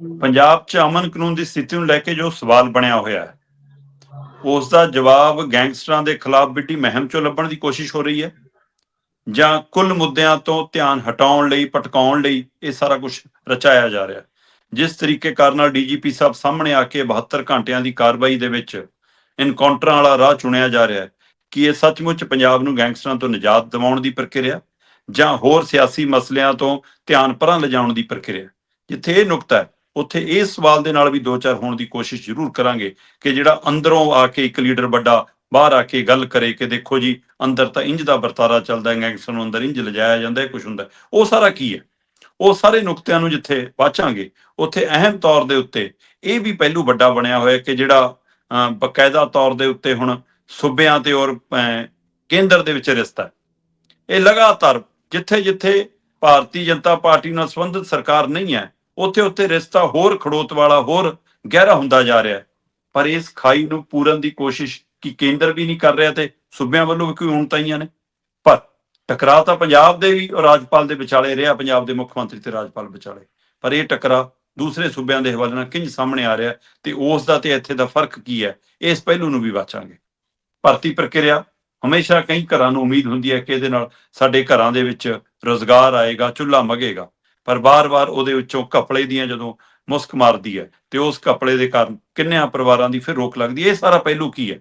ਪੰਜਾਬ 'ਚ ਅਮਨ ਕਾਨੂੰਨ ਦੀ ਸਥਿਤੀ ਨੂੰ ਲੈ ਕੇ ਜੋ ਸਵਾਲ ਬਣਿਆ ਹੋਇਆ ਹੈ ਉਸ ਦਾ ਜਵਾਬ ਗੈਂਗਸਟਰਾਂ ਦੇ ਖਿਲਾਫ ਬਿੱਟੀ ਮਹਿਮ 'ਚੋਂ ਲੱਭਣ ਦੀ ਕੋਸ਼ਿਸ਼ ਹੋ ਰਹੀ ਹੈ ਜਾਂ ਕੁੱਲ ਮੁੱਦਿਆਂ ਤੋਂ ਧਿਆਨ ਹਟਾਉਣ ਲਈ, ਭਟਕਾਉਣ ਲਈ ਇਹ ਸਾਰਾ ਕੁਝ ਰਚਾਇਆ ਜਾ ਰਿਹਾ ਜਿਸ ਤਰੀਕੇ ਕਾਰ ਨਾਲ ਡੀਜੀਪੀ ਸਾਹਿਬ ਸਾਹਮਣੇ ਆ ਕੇ 72 ਘੰਟਿਆਂ ਦੀ ਕਾਰਵਾਈ ਦੇ ਵਿੱਚ ਇਨਕਾਊਂਟਰਾਂ ਵਾਲਾ ਰਾਹ ਚੁਣਿਆ ਜਾ ਰਿਹਾ ਹੈ ਕਿ ਇਹ ਸੱਚਮੁੱਚ ਪੰਜਾਬ ਨੂੰ ਗੈਂਗਸਟਰਾਂ ਤੋਂ ਨਿਜਾਤ ਦਿਵਾਉਣ ਦੀ ਪ੍ਰਕਿਰਿਆ ਜਾਂ ਹੋਰ ਸਿਆਸੀ ਮਸਲਿਆਂ ਤੋਂ ਧਿਆਨ ਪਰਾਂ ਲਿਜਾਉਣ ਦੀ ਪ੍ਰਕਿਰਿਆ, ਜਿੱਥੇ ਇਹ ਨੁਕਤਾ ਹੈ। ਉੱਥੇ ਇਸ ਸਵਾਲ ਦੇ ਨਾਲ ਵੀ ਦੋ ਚਾਰ ਹੋਣ ਦੀ ਕੋਸ਼ਿਸ਼ ਜ਼ਰੂਰ ਕਰਾਂਗੇ ਕਿ ਜਿਹੜਾ ਅੰਦਰੋਂ ਆ ਕੇ ਇੱਕ ਲੀਡਰ ਵੱਡਾ ਬਾਹਰ ਆ ਕੇ ਗੱਲ ਕਰੇ ਕਿ ਦੇਖੋ ਜੀ ਅੰਦਰ ਤਾਂ ਇੰਜ ਦਾ ਵਰਤਾਰਾ ਚੱਲਦਾ ਹੈ ਗੈਂਗਸਟਰ ਨੂੰ ਅੰਦਰ ਇੰਜ ਲਿਜਾਇਆ ਜਾਂਦਾ ਹੈ ਕੁਝ ਹੁੰਦਾ। ਉਹ ਸਾਰਾ ਕੀ ਹੈ? ਉਹ ਸਾਰੇ ਨੁਕਤਿਆਂ ਨੂੰ ਜਿੱਥੇ ਵਾਚਾਂਗੇ ਉੱਥੇ ਅਹਿਮ ਤੌਰ ਦੇ ਉੱਤੇ ਇਹ ਵੀ ਪਹਿਲੂ ਵੱਡਾ ਬਣਿਆ ਹੋਇਆ ਕਿ ਜਿਹੜਾ ਅਹ, ਬਕਾਇਦਾ ਤੌਰ ਦੇ ਉੱਤੇ ਹੁਣ ਸੂਬਿਆਂ ਤੇ ਔਰ ਕੇਂਦਰ ਦੇ ਵਿੱਚ ਰਿਸ਼ਤਾ ਇਹ ਲਗਾਤਾਰ ਜਿੱਥੇ ਜਿੱਥੇ ਭਾਰਤੀ ਜਨਤਾ ਪਾਰਟੀ ਨਾਲ ਸੰਬੰਧਿਤ ਸਰਕਾਰ ਨਹੀਂ ਹੈ ਉੱਥੇ ਉੱਥੇ ਰਿਸ਼ਤਾ ਹੋਰ ਖੜੋਤ ਵਾਲਾ ਹੋਰ ਗਹਿਰਾ ਹੁੰਦਾ ਜਾ ਰਿਹਾ ਪਰ ਇਸ ਖਾਈ ਨੂੰ ਪੂਰਨ ਦੀ ਕੋਸ਼ਿਸ਼ ਕੀ ਕੇਂਦਰ ਵੀ ਨਹੀਂ ਕਰ ਰਿਹਾ ਤੇ ਸੂਬਿਆਂ ਵੱਲੋਂ ਵੀ ਕੋਈ ਉਣਤਾਈਆਂ ਨੇ। ਪਰ ਟਕਰਾਅ ਤਾਂ ਪੰਜਾਬ ਦੇ ਵੀ ਔਰ ਰਾਜਪਾਲ ਦੇ ਵਿਚਾਲੇ ਰਿਹਾ, ਪੰਜਾਬ ਦੇ ਮੁੱਖ ਮੰਤਰੀ ਤੇ ਰਾਜਪਾਲ ਵਿਚਾਲੇ। ਪਰ ਇਹ ਟਕਰਾ ਦੂਸਰੇ ਸੂਬਿਆਂ ਦੇ ਹਵਾਲੇ ਨਾਲ ਕਿੰਜ ਸਾਹਮਣੇ ਆ ਰਿਹਾ ਤੇ ਉਸ ਦਾ ਤੇ ਇੱਥੇ ਦਾ ਫ਼ਰਕ ਕੀ ਹੈ, ਇਸ ਪਹਿਲੂ ਨੂੰ ਵੀ ਵਾਚਾਂਗੇ। ਭਰਤੀ ਪ੍ਰਕਿਰਿਆ ਹਮੇਸ਼ਾ ਕਈ ਘਰਾਂ ਨੂੰ ਉਮੀਦ ਹੁੰਦੀ ਹੈ ਕਿ ਇਹਦੇ ਨਾਲ ਸਾਡੇ ਘਰਾਂ ਦੇ ਵਿੱਚ ਰੋਜ਼ਗਾਰ ਆਏਗਾ, ਚੁੱਲ੍ਹਾ ਮਗੇਗਾ। ਪਰ ਬਾਰ-ਬਾਰ ਉਹਦੇ ਵਿੱਚੋਂ ਕਪੜੇ ਦੀਆਂ ਜਦੋਂ ਮੁਸਕ ਮਾਰਦੀ ਹੈ ਤੇ ਉਸ ਕਪੜੇ ਦੇ ਕਾਰਨ ਕਿੰਨਿਆਂ ਪਰਿਵਾਰਾਂ ਦੀ ਫਿਰ ਰੋਕ ਲੱਗਦੀ ਹੈ। ਇਹ ਸਾਰਾ ਪਹਿਲੂ ਕੀ ਹੈ?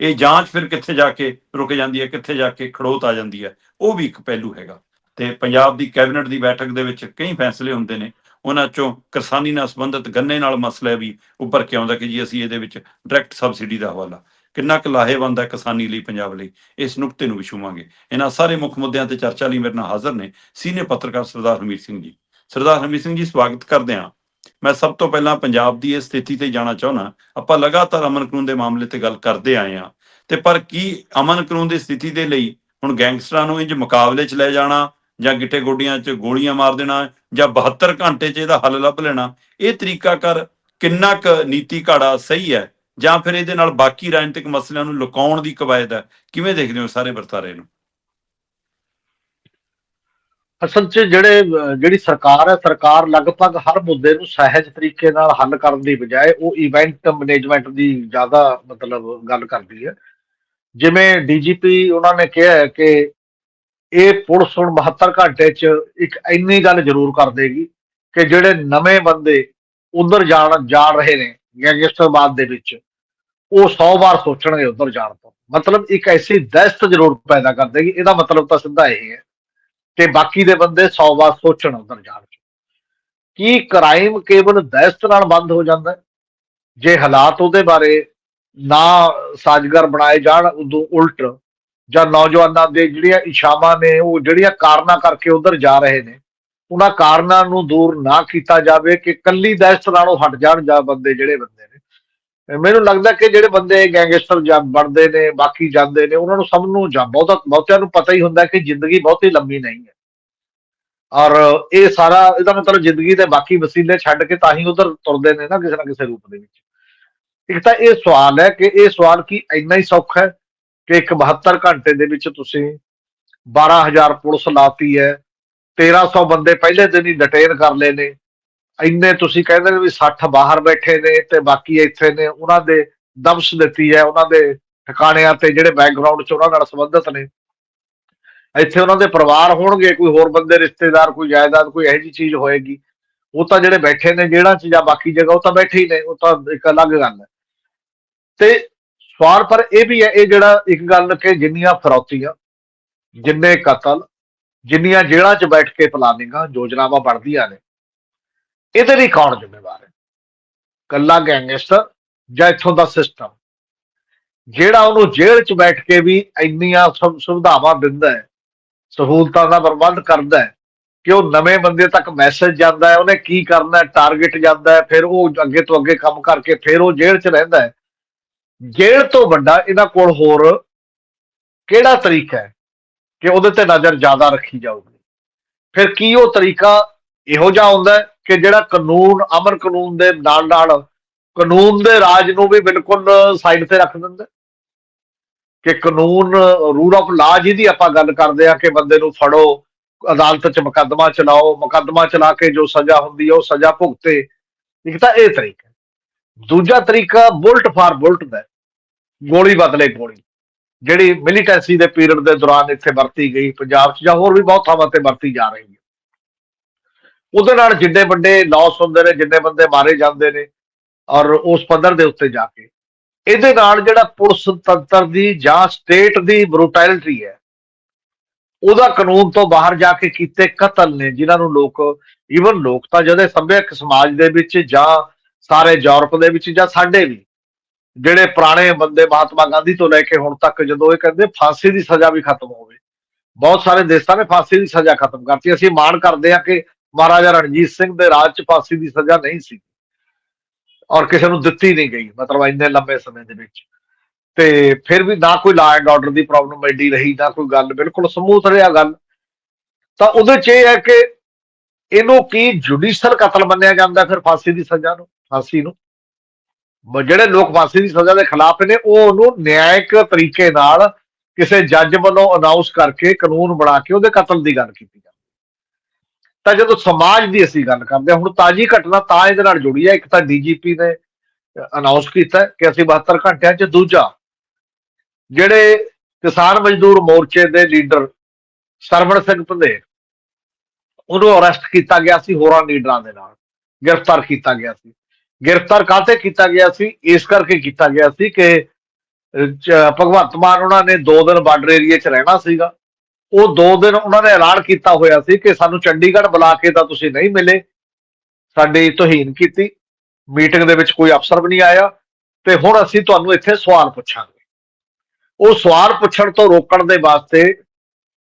ਇਹ ਜਾਂਚ ਫਿਰ ਕਿੱਥੇ ਜਾ ਕੇ ਰੁਕ ਜਾਂਦੀ ਹੈ, ਕਿੱਥੇ ਜਾ ਕੇ ਖੜੋਤ ਆ ਜਾਂਦੀ ਹੈ, ਉਹ ਵੀ ਇੱਕ ਪਹਿਲੂ ਹੈਗਾ। ਤੇ ਪੰਜਾਬ ਦੀ ਕੈਬਨਿਟ ਦੀ ਬੈਠਕ ਦੇ ਵਿੱਚ ਕਈ ਫੈਸਲੇ ਹੁੰਦੇ ਨੇ। ਉਹਨਾਂ ਚੋਂ ਕਿਸਾਨੀ ਨਾਲ ਸੰਬੰਧਿਤ ਗੰਨੇ ਨਾਲ ਮਸਲਾ ਵੀ ਉੱਪਰ ਕੇ ਆਉਂਦਾ ਕਿ ਜੀ ਅਸੀਂ ਇਹਦੇ ਵਿੱਚ ਡਾਇਰੈਕਟ ਸਬਸਿਡੀ ਦਾ ਹਵਾਲਾ। ਕਿੰਨਾ ਕੁ ਲਾਹੇਵੰਦ ਹੈ ਕਿਸਾਨੀ ਲਈ, ਪੰਜਾਬ ਲਈ, ਇਸ ਨੁਕਤੇ ਨੂੰ ਵੀ ਛੂਵਾਂਗੇ ਇਹਨਾਂ ਸਾਰੇ ਮੁੱਖ ਮੁੱਦਿਆਂ ਤੇ ਚਰਚਾ ਲਈ ਮੇਰੇ ਨਾਲ ਹਾਜ਼ਰ ਨੇ ਸੀਨੀਅਰ ਪੱਤਰਕਾਰ ਸਰਦਾਰ ਹਮੀਰ ਸਿੰਘ ਜੀ। ਸਰਦਾਰ ਹਰਮੀਤ ਸਿੰਘ ਜੀ, ਸਵਾਗਤ ਕਰਦੇ ਹਾਂ। ਮੈਂ ਸਭ ਤੋਂ ਪਹਿਲਾਂ ਪੰਜਾਬ ਦੀ ਇਸ ਸਥਿਤੀ ਤੇ ਜਾਣਾ ਚਾਹੁੰਦਾ ਆਪਾਂ ਲਗਾਤਾਰ ਅਮਨ ਕਾਨੂੰਨ ਦੇ ਮਾਮਲੇ ਤੇ ਗੱਲ ਕਰਦੇ ਆਏ ਹਾਂ। ਤੇ ਪਰ ਕੀ ਅਮਨ ਕਾਨੂੰਨ ਦੀ ਸਥਿਤੀ ਦੇ ਲਈ ਹੁਣ ਗੈਂਗਸਟਰਾਂ ਨੂੰ ਇੰਜ ਮੁਕਾਬਲੇ 'ਚ ਲੈ ਜਾਣਾ ਜਾਂ ਗਿੱਟੇ ਗੋਡੀਆਂ 'ਚ ਗੋਲੀਆਂ ਮਾਰ ਦੇਣਾ ਜਾਂ 72 ਘੰਟੇ 'ਚ ਇਹਦਾ ਹੱਲ ਲੱਭ ਲੈਣਾ, ਇਹ ਤਰੀਕਾ ਕਰ ਕਿੰਨਾ ਕੁ ਨੀਤੀ ਘਾੜਾ ਸਹੀ ਹੈ ਜਾਂ ਫਿਰ ਇਹਦੇ ਨਾਲ ਬਾਕੀ ਰਾਜਨੀਤਿਕ ਮਸਲਿਆਂ ਨੂੰ ਲੁਕਾਉਣ ਦੀ ਕਵਾਇਦ ਹੈ? ਕਿਵੇਂ ਦੇਖਦੇ ਹੋ ਸਾਰੇ ਵਰਤਾਰੇ ਨੂੰ? ਅਸਲ 'ਚ ਜਿਹੜੇ ਜਿਹੜੀ ਸਰਕਾਰ ਹੈ, ਸਰਕਾਰ ਲਗਭਗ ਹਰ ਮੁੱਦੇ ਨੂੰ ਸਹਿਜ ਤਰੀਕੇ ਨਾਲ ਹੱਲ ਕਰਨ ਦੀ ਬਜਾਏ ਉਹ ਇਵੈਂਟ ਮੈਨੇਜਮੈਂਟ ਦੀ ਜ਼ਿਆਦਾ ਮਤਲਬ ਗੱਲ ਕਰਦੀ ਹੈ। ਜਿਵੇਂ ਡੀਜੀਪੀ ਉਹਨਾਂ ਨੇ ਕਿਹਾ ਹੈ ਕਿ ਇਹ ਪੁਲਿਸ ਹੁਣ 72 ਘੰਟੇ 'ਚ ਇੱਕ ਇੰਨੀ ਗੱਲ ਜ਼ਰੂਰ ਕਰ ਦੇਗੀ ਕਿ ਜਿਹੜੇ ਨਵੇਂ ਬੰਦੇ ਉਧਰ ਜਾਣ ਜਾ ਰਹੇ ਨੇ ਗੈਂਗਸਟਰਵਾਦ ਦੇ ਵਿੱਚ, ਉਹ 100 ਵਾਰ ਸੋਚਣਗੇ ਉਧਰ ਜਾਣ ਤੋਂ। ਮਤਲਬ ਇੱਕ ਐਸੀ ਦਹਿਸ਼ਤ ਜ਼ਰੂਰ ਪੈਦਾ ਕਰ ਦੇਗੀ। ਇਹਦਾ ਮਤਲਬ ਤਾਂ ਸਿੱਧਾ ਇਹ ਹੈ ਤੇ ਬਾਕੀ ਦੇ ਬੰਦੇ 100 ਵਾਰ ਸੋਚਣ ਉਧਰ ਜਾਣ ਕੀ ਕ੍ਰਾਈਮ ਕੇਵਲ ਦਹਿਸ਼ਤ ਨਾਲ ਬੰਦ ਹੋ ਜਾਂਦਾ ਜੇ ਹਾਲਾਤ ਉਹਦੇ ਬਾਰੇ ਨਾ ਸਾਜ਼ਗਰ ਬਣਾਏ ਜਾਣ, ਉਦੋਂ ਉਲਟ ਜਾਂ ਨੌਜਵਾਨਾਂ ਦੇ ਜਿਹੜੀਆਂ ਇਸ਼ਾਵਾਂ ਨੇ, ਉਹ ਜਿਹੜੀਆਂ ਕਾਰਨਾਂ ਕਰਕੇ ਉਧਰ ਜਾ ਰਹੇ ਨੇ, ਉਹਨਾਂ ਕਾਰਨਾਂ ਨੂੰ ਦੂਰ ਨਾ ਕੀਤਾ ਜਾਵੇ ਕਿ ਕੱਲੀ ਦਹਿਸ਼ਤ ਨਾਲੋਂ ਹਟ ਜਾਣ ਜਾਂ ਬੰਦੇ ਜਿਹੜੇ ਬੰਦੇ ਨੇ। ਮੈਨੂੰ ਲੱਗਦਾ ਕਿ ਜਿਹੜੇ ਬੰਦੇ ਗੈਂਗਸਟਰ ਜਾਂ ਬਣਦੇ ਨੇ, ਬਾਕੀ ਜਾਂਦੇ ਨੇ, ਉਹਨਾਂ ਨੂੰ ਸਭ ਨੂੰ ਜਾਂ ਬਹੁਤਾ, ਬਹੁਤਿਆਂ ਨੂੰ ਪਤਾ ਹੀ ਹੁੰਦਾ ਕਿ ਜ਼ਿੰਦਗੀ ਬਹੁਤੀ ਲੰਮੀ ਨਹੀਂ ਹੈ। ਔਰ ਇਹ ਸਾਰਾ, ਇਹਦਾ ਮਤਲਬ ਜ਼ਿੰਦਗੀ ਦੇ ਬਾਕੀ ਵਸੀਲੇ ਛੱਡ ਕੇ ਤਾਂ ਹੀ ਉਧਰ ਤੁਰਦੇ ਨੇ ਨਾ ਕਿਸੇ ਨਾ ਕਿਸੇ ਰੂਪ ਦੇ ਵਿੱਚ। ਇੱਕ ਤਾਂ ਇਹ ਸਵਾਲ ਹੈ ਕਿ ਇਹ ਸਵਾਲ ਕੀ ਇੰਨਾ ਹੀ ਸੌਖਾ ਹੈ ਕਿ ਇੱਕ 72 ਘੰਟੇ ਦੇ ਵਿੱਚ ਤੁਸੀਂ 12000 ਪੁਲਿਸ ਲਾਤੀ ਹੈ 1300 ਬੰਦੇ ਪਹਿਲੇ ਦਿਨ ਹੀ ਡਿਟੇਨ ਕਰ ਲਏ ਨੇ ਇੰਨੇ ਤੁਸੀਂ ਕਹਿੰਦੇ ਵੀ 60 ਬਾਹਰ ਬੈਠੇ ਨੇ ਤੇ ਬਾਕੀ ਇੱਥੇ ਨੇ, ਉਹਨਾਂ ਦੇ ਦਬਸ਼ ਦਿੱਤੀ ਹੈ, ਉਹਨਾਂ ਦੇ ਠਿਕਾਣਿਆਂ ਤੇ ਜਿਹੜੇ ਬੈਕਗ੍ਰਾਉਂਡ ਚ ਉਹਨਾਂ ਨਾਲ ਸੰਬੰਧਿਤ ਨੇ। ਇੱਥੇ ਉਹਨਾਂ ਦੇ ਪਰਿਵਾਰ ਹੋਣਗੇ, ਕੋਈ ਹੋਰ ਬੰਦੇ, ਰਿਸ਼ਤੇਦਾਰ, ਕੋਈ ਜਾਇਦਾਦ, ਕੋਈ ਇਹੋ ਜਿਹੀ ਚੀਜ਼ ਹੋਏਗੀ। ਉਹ ਤਾਂ ਜਿਹੜੇ ਬੈਠੇ ਨੇ ਜਿਹੜਾ ਚ ਜਾਂ ਬਾਕੀ ਜਗ੍ਹਾ, ਉਹ ਤਾਂ ਬੈਠੇ ਹੀ ਨੇ, ਉਹ ਤਾਂ ਇੱਕ ਅਲੱਗ ਗੱਲ ਹੈ। ਤੇ ਸਵਾਲ ਪਰ ਇਹ ਵੀ ਹੈ, ਇਹ ਜਿਹੜਾ ਇੱਕ ਗੱਲ ਕਿ ਜਿੰਨੀਆਂ ਫਰੌਤੀਆਂ, ਜਿੰਨੇ ਕਤਲ, ਜਿੰਨੀਆਂ ਜੇਲ੍ਹਾਂ 'ਚ ਬੈਠ ਕੇ ਪਲਾਨਿੰਗਾਂ ਯੋਜਨਾਵਾਂ ਬਣਦੀਆਂ ਨੇ ਇਹਦੇ ਲਈ ਕੌਣ ਜ਼ਿੰਮੇਵਾਰ ਹੈ? ਕੱਲਾ ਗੈਂਗਸਟਰ ਜਾਂ ਇੱਥੋਂ ਦਾ ਸਿਸਟਮ ਜਿਹੜਾ ਉਹਨੂੰ ਜੇਲ੍ਹ 'ਚ ਬੈਠ ਕੇ ਵੀ ਇੰਨੀਆਂ ਸੁਵ- ਸੁਵਿਧਾਵਾਂ ਦਿੰਦਾ ਹੈ, ਸਹੂਲਤਾਂ ਦਾ ਪ੍ਰਬੰਧ ਕਰਦਾ ਹੈ, ਕਿ ਉਹ ਨਵੇਂ ਬੰਦੇ ਤੱਕ ਮੈਸੇਜ ਜਾਂਦਾ ਹੈ, ਉਹਨੇ ਕੀ ਕਰਨਾ ਹੈ ਟਾਰਗੇਟ ਜਾਂਦਾ ਹੈ, ਫਿਰ ਉਹ ਅੱਗੇ ਤੋਂ ਅੱਗੇ ਕੰਮ ਕਰਕੇ ਫਿਰ ਉਹ ਜੇਲ੍ਹ 'ਚ ਰਹਿੰਦਾ ਹੈ। ਜੇਲ੍ਹ ਤੋਂ ਵੱਡਾ ਇਹਨਾਂ ਕੋਲ ਹੋਰ ਕਿਹੜਾ ਤਰੀਕਾ ਹੈ ਕਿ ਉਹਦੇ ਤੇ ਨਜ਼ਰ ਜ਼ਿਆਦਾ ਰੱਖੀ ਜਾਊਗੀ? ਫਿਰ ਕੀ ਉਹ ਤਰੀਕਾ ਇਹੋ ਜਿਹਾ ਹੁੰਦਾ ਕਿ ਜਿਹੜਾ ਕਾਨੂੰਨ, ਅਮਰ ਕਾਨੂੰਨ ਦੇ ਨਾਲ ਨਾਲ ਕਾਨੂੰਨ ਦੇ ਰਾਜ ਨੂੰ ਵੀ ਬਿਲਕੁਲ ਸਾਈਡ ਤੇ ਰੱਖ ਦਿੰਦਾ ਕਿ ਕਾਨੂੰਨ ਰੂਲ ਆਫ ਲਾ ਜਿਹਦੀ ਆਪਾਂ ਗੱਲ ਕਰਦੇ ਆ ਕਿ ਬੰਦੇ ਨੂੰ ਫੜੋ, ਅਦਾਲਤ 'ਚ ਮੁਕੱਦਮਾ ਚਲਾਓ, ਮੁਕੱਦਮਾ ਚਲਾ ਕੇ ਜੋ ਸਜ਼ਾ ਹੁੰਦੀ ਹੈ ਉਹ ਸਜ਼ਾ ਭੁਗਤੇ। ਇੱਕ ਤਾਂ ਇਹ ਤਰੀਕਾ ਦੂਜਾ ਤਰੀਕਾ ਬੁਲਟ ਫਾਰ ਬੁਲਟ ਦਾ ਗੋਲੀ ਬਦਲੇ ਗੋਲੀ। ਜਿਹੜੀ ਮਿਲੀਟੈਂਸੀ ਦੇ ਪੀਰੀਅਡ ਦੇ ਦੌਰਾਨ ਇੱਥੇ ਵਰਤੀ ਗਈ, ਪੰਜਾਬ 'ਚ ਜਾਂ ਹੋਰ ਵੀ ਬਹੁਤ ਥਾਵਾਂ ਤੇ ਵਰਤੀ ਜਾ ਰਹੀ ਉਹਦੇ ਨਾਲ ਜਿੰਨੇ ਵੱਡੇ ਲਾਸ ਹੁੰਦੇ ਨੇ, ਜਿੰਨੇ ਬੰਦੇ ਮਾਰੇ ਜਾਂਦੇ ਨੇ ਔਰ ਉਸ ਪੱਧਰ ਦੇ ਉੱਤੇ ਜਾ ਕੇ। ਇਹਦੇ ਨਾਲ ਜਿਹੜਾ ਪੁਲਿਸ ਤੰਤਰ ਦੀ ਜਾਂ ਸਟੇਟ ਦੀ ਬਰੂਟੈਲਿਟੀ ਹੈ, ਉਹਦਾ ਕਾਨੂੰਨ ਤੋਂ ਬਾਹਰ ਜਾ ਕੇ ਕੀਤੇ ਕਤਲ ਨੇ, ਜਿਨ੍ਹਾਂ ਨੂੰ ਲੋਕ ਈਵਨ ਲੋਕ ਤਾਂ ਜਦੇ ਸਭਿਅਕ ਸਮਾਜ ਦੇ ਵਿੱਚ ਜਾਂ ਸਾਰੇ ਯੂਰਪ ਦੇ ਵਿੱਚ ਜਾਂ ਸਾਡੇ ਵੀ, ਜਿਹੜੇ ਪੁਰਾਣੇ ਬੰਦੇ ਮਹਾਤਮਾ ਗਾਂਧੀ ਤੋਂ ਲੈ ਕੇ ਹੁਣ ਤੱਕ ਜਦੋਂ ਇਹ ਕਹਿੰਦੇ ਫਾਂਸੀ ਦੀ ਸਜ਼ਾ ਵੀ ਖਤਮ ਹੋਵੇ, ਬਹੁਤ ਸਾਰੇ ਦੇਸ਼ਾਂ ਨੇ ਫਾਂਸੀ ਦੀ ਸਜ਼ਾ ਖਤਮ ਕਰਤੀ। ਅਸੀਂ ਮਾਣ ਕਰਦੇ ਹਾਂ ਕਿ ਮਹਾਰਾਜਾ ਰਣਜੀਤ ਸਿੰਘ ਦੇ ਰਾਜ 'ਚ ਫਾਂਸੀ ਦੀ ਸਜ਼ਾ ਨਹੀਂ ਸੀ। ਔਰ ਕਿਸੇ ਨੂੰ ਦਿੱਤੀ ਨਹੀਂ ਗਈ, ਮਤਲਬ ਇੰਨੇ ਲੰਬੇ ਸਮੇਂ ਦੇ ਵਿੱਚ। ਤੇ ਫਿਰ ਵੀ ਨਾ ਕੋਈ ਲਾ ਐਂਡ ਆਰਡਰ ਦੀ ਪ੍ਰੋਬਲਮ ਐਡੀ ਰਹੀ, ਨਾ ਕੋਈ ਗੱਲ, ਬਿਲਕੁਲ ਸਮੂਥ ਰਿਹਾ ਗੱਲ। ਤਾਂ ਉਹਦੇ 'ਚ ਇਹ ਹੈ ਕਿ ਇਹਨੂੰ ਕੀ ਜੁਡੀਸ਼ੀਅਲ ਕਤਲ ਮੰਨਿਆ ਜਾਂਦਾ ਫਿਰ ਫਾਂਸੀ ਦੀ ਸਜ਼ਾ ਨੂੰ, ਫਾਂਸੀ ਨੂੰ? ਜਿਹੜੇ ਲੋਕ ਫਾਂਸੀ ਦੀ ਸਜ਼ਾ ਦੇ ਖਿਲਾਫ ਨੇ, ਉਹ ਉਹਨੂੰ ਨਿਆਇਕ ਤਰੀਕੇ ਨਾਲ ਕਿਸੇ ਜੱਜ ਵੱਲੋਂ ਅਨਾਉਂਸ ਕਰਕੇ ਕਾਨੂੰਨ ਬਣਾ ਕੇ ਉਹਦੇ ਕਤਲ ਦੀ ਗੱਲ ਕੀਤੀ ਜਾਂਦੀ। ਤਾਂ ਜਦੋਂ ਸਮਾਜ ਦੀ ਅਸੀਂ ਗੱਲ ਕਰਦੇ ਹਾਂ, ਹੁਣ ਤਾਜੀ ਘਟਨਾ ਤਾਂ ਇਹਦੇ ਨਾਲ ਜੁੜੀ ਹੈ। ਇੱਕ ਤਾਂ ਡੀਜੀਪੀ ਨੇ ਅਨਾਉਂਸ ਕੀਤਾ ਕਿ ਅਸੀਂ 72 ਘੰਟਿਆਂ 'ਚ ਦੂਜਾ ਜਿਹੜੇ ਕਿਸਾਨ ਮਜ਼ਦੂਰ ਮੋਰਚੇ ਦੇ ਲੀਡਰ ਸਰਵਣ ਸਿੰਘ ਪੰਧੇਰ ਉਹਨੂੰ ਅਰੈਸਟ ਕੀਤਾ ਗਿਆ ਸੀ ਹੋਰਾਂ ਲੀਡਰਾਂ ਦੇ ਨਾਲ। ਗ੍ਰਿਫਤਾਰ ਕੀਤਾ ਗਿਆ ਸੀ। ਗ੍ਰਿਫਤਾਰ ਕਾਹਤੇ ਕੀਤਾ ਗਿਆ ਸੀ? ਇਸ ਕਰਕੇ ਕੀਤਾ ਗਿਆ ਸੀ ਕਿ ਭਗਵੰਤ ਮਾਨ ਉਹਨਾਂ ਨੇ 2 ਦਿਨ ਬਾਰਡਰ ਏਰੀਆ 'ਚ ਰਹਿਣਾ ਸੀਗਾ। ਉਹ 2 ਦਿਨ ਉਹਨਾਂ ਨੇ ਐਲਾਨ ਕੀਤਾ ਹੋਇਆ ਸੀ ਕਿ ਸਾਨੂੰ ਚੰਡੀਗੜ੍ਹ ਬੁਲਾ ਕੇ ਤਾਂ ਤੁਸੀਂ ਨਹੀਂ ਮਿਲੇ। ਸਾਡੀ ਤੋਹੀਨ ਕੀਤੀ। ਮੀਟਿੰਗ ਦੇ ਵਿੱਚ ਕੋਈ ਅਫਸਰ ਵੀ ਨਹੀਂ ਆਇਆ ਤੇ ਹੁਣ ਅਸੀਂ ਤੁਹਾਨੂੰ ਇੱਥੇ ਸਵਾਲ ਪੁੱਛਾਂਗੇ। ਉਹ ਸਵਾਲ ਪੁੱਛਣ ਤੋਂ ਰੋਕਣ ਦੇ ਵਾਸਤੇ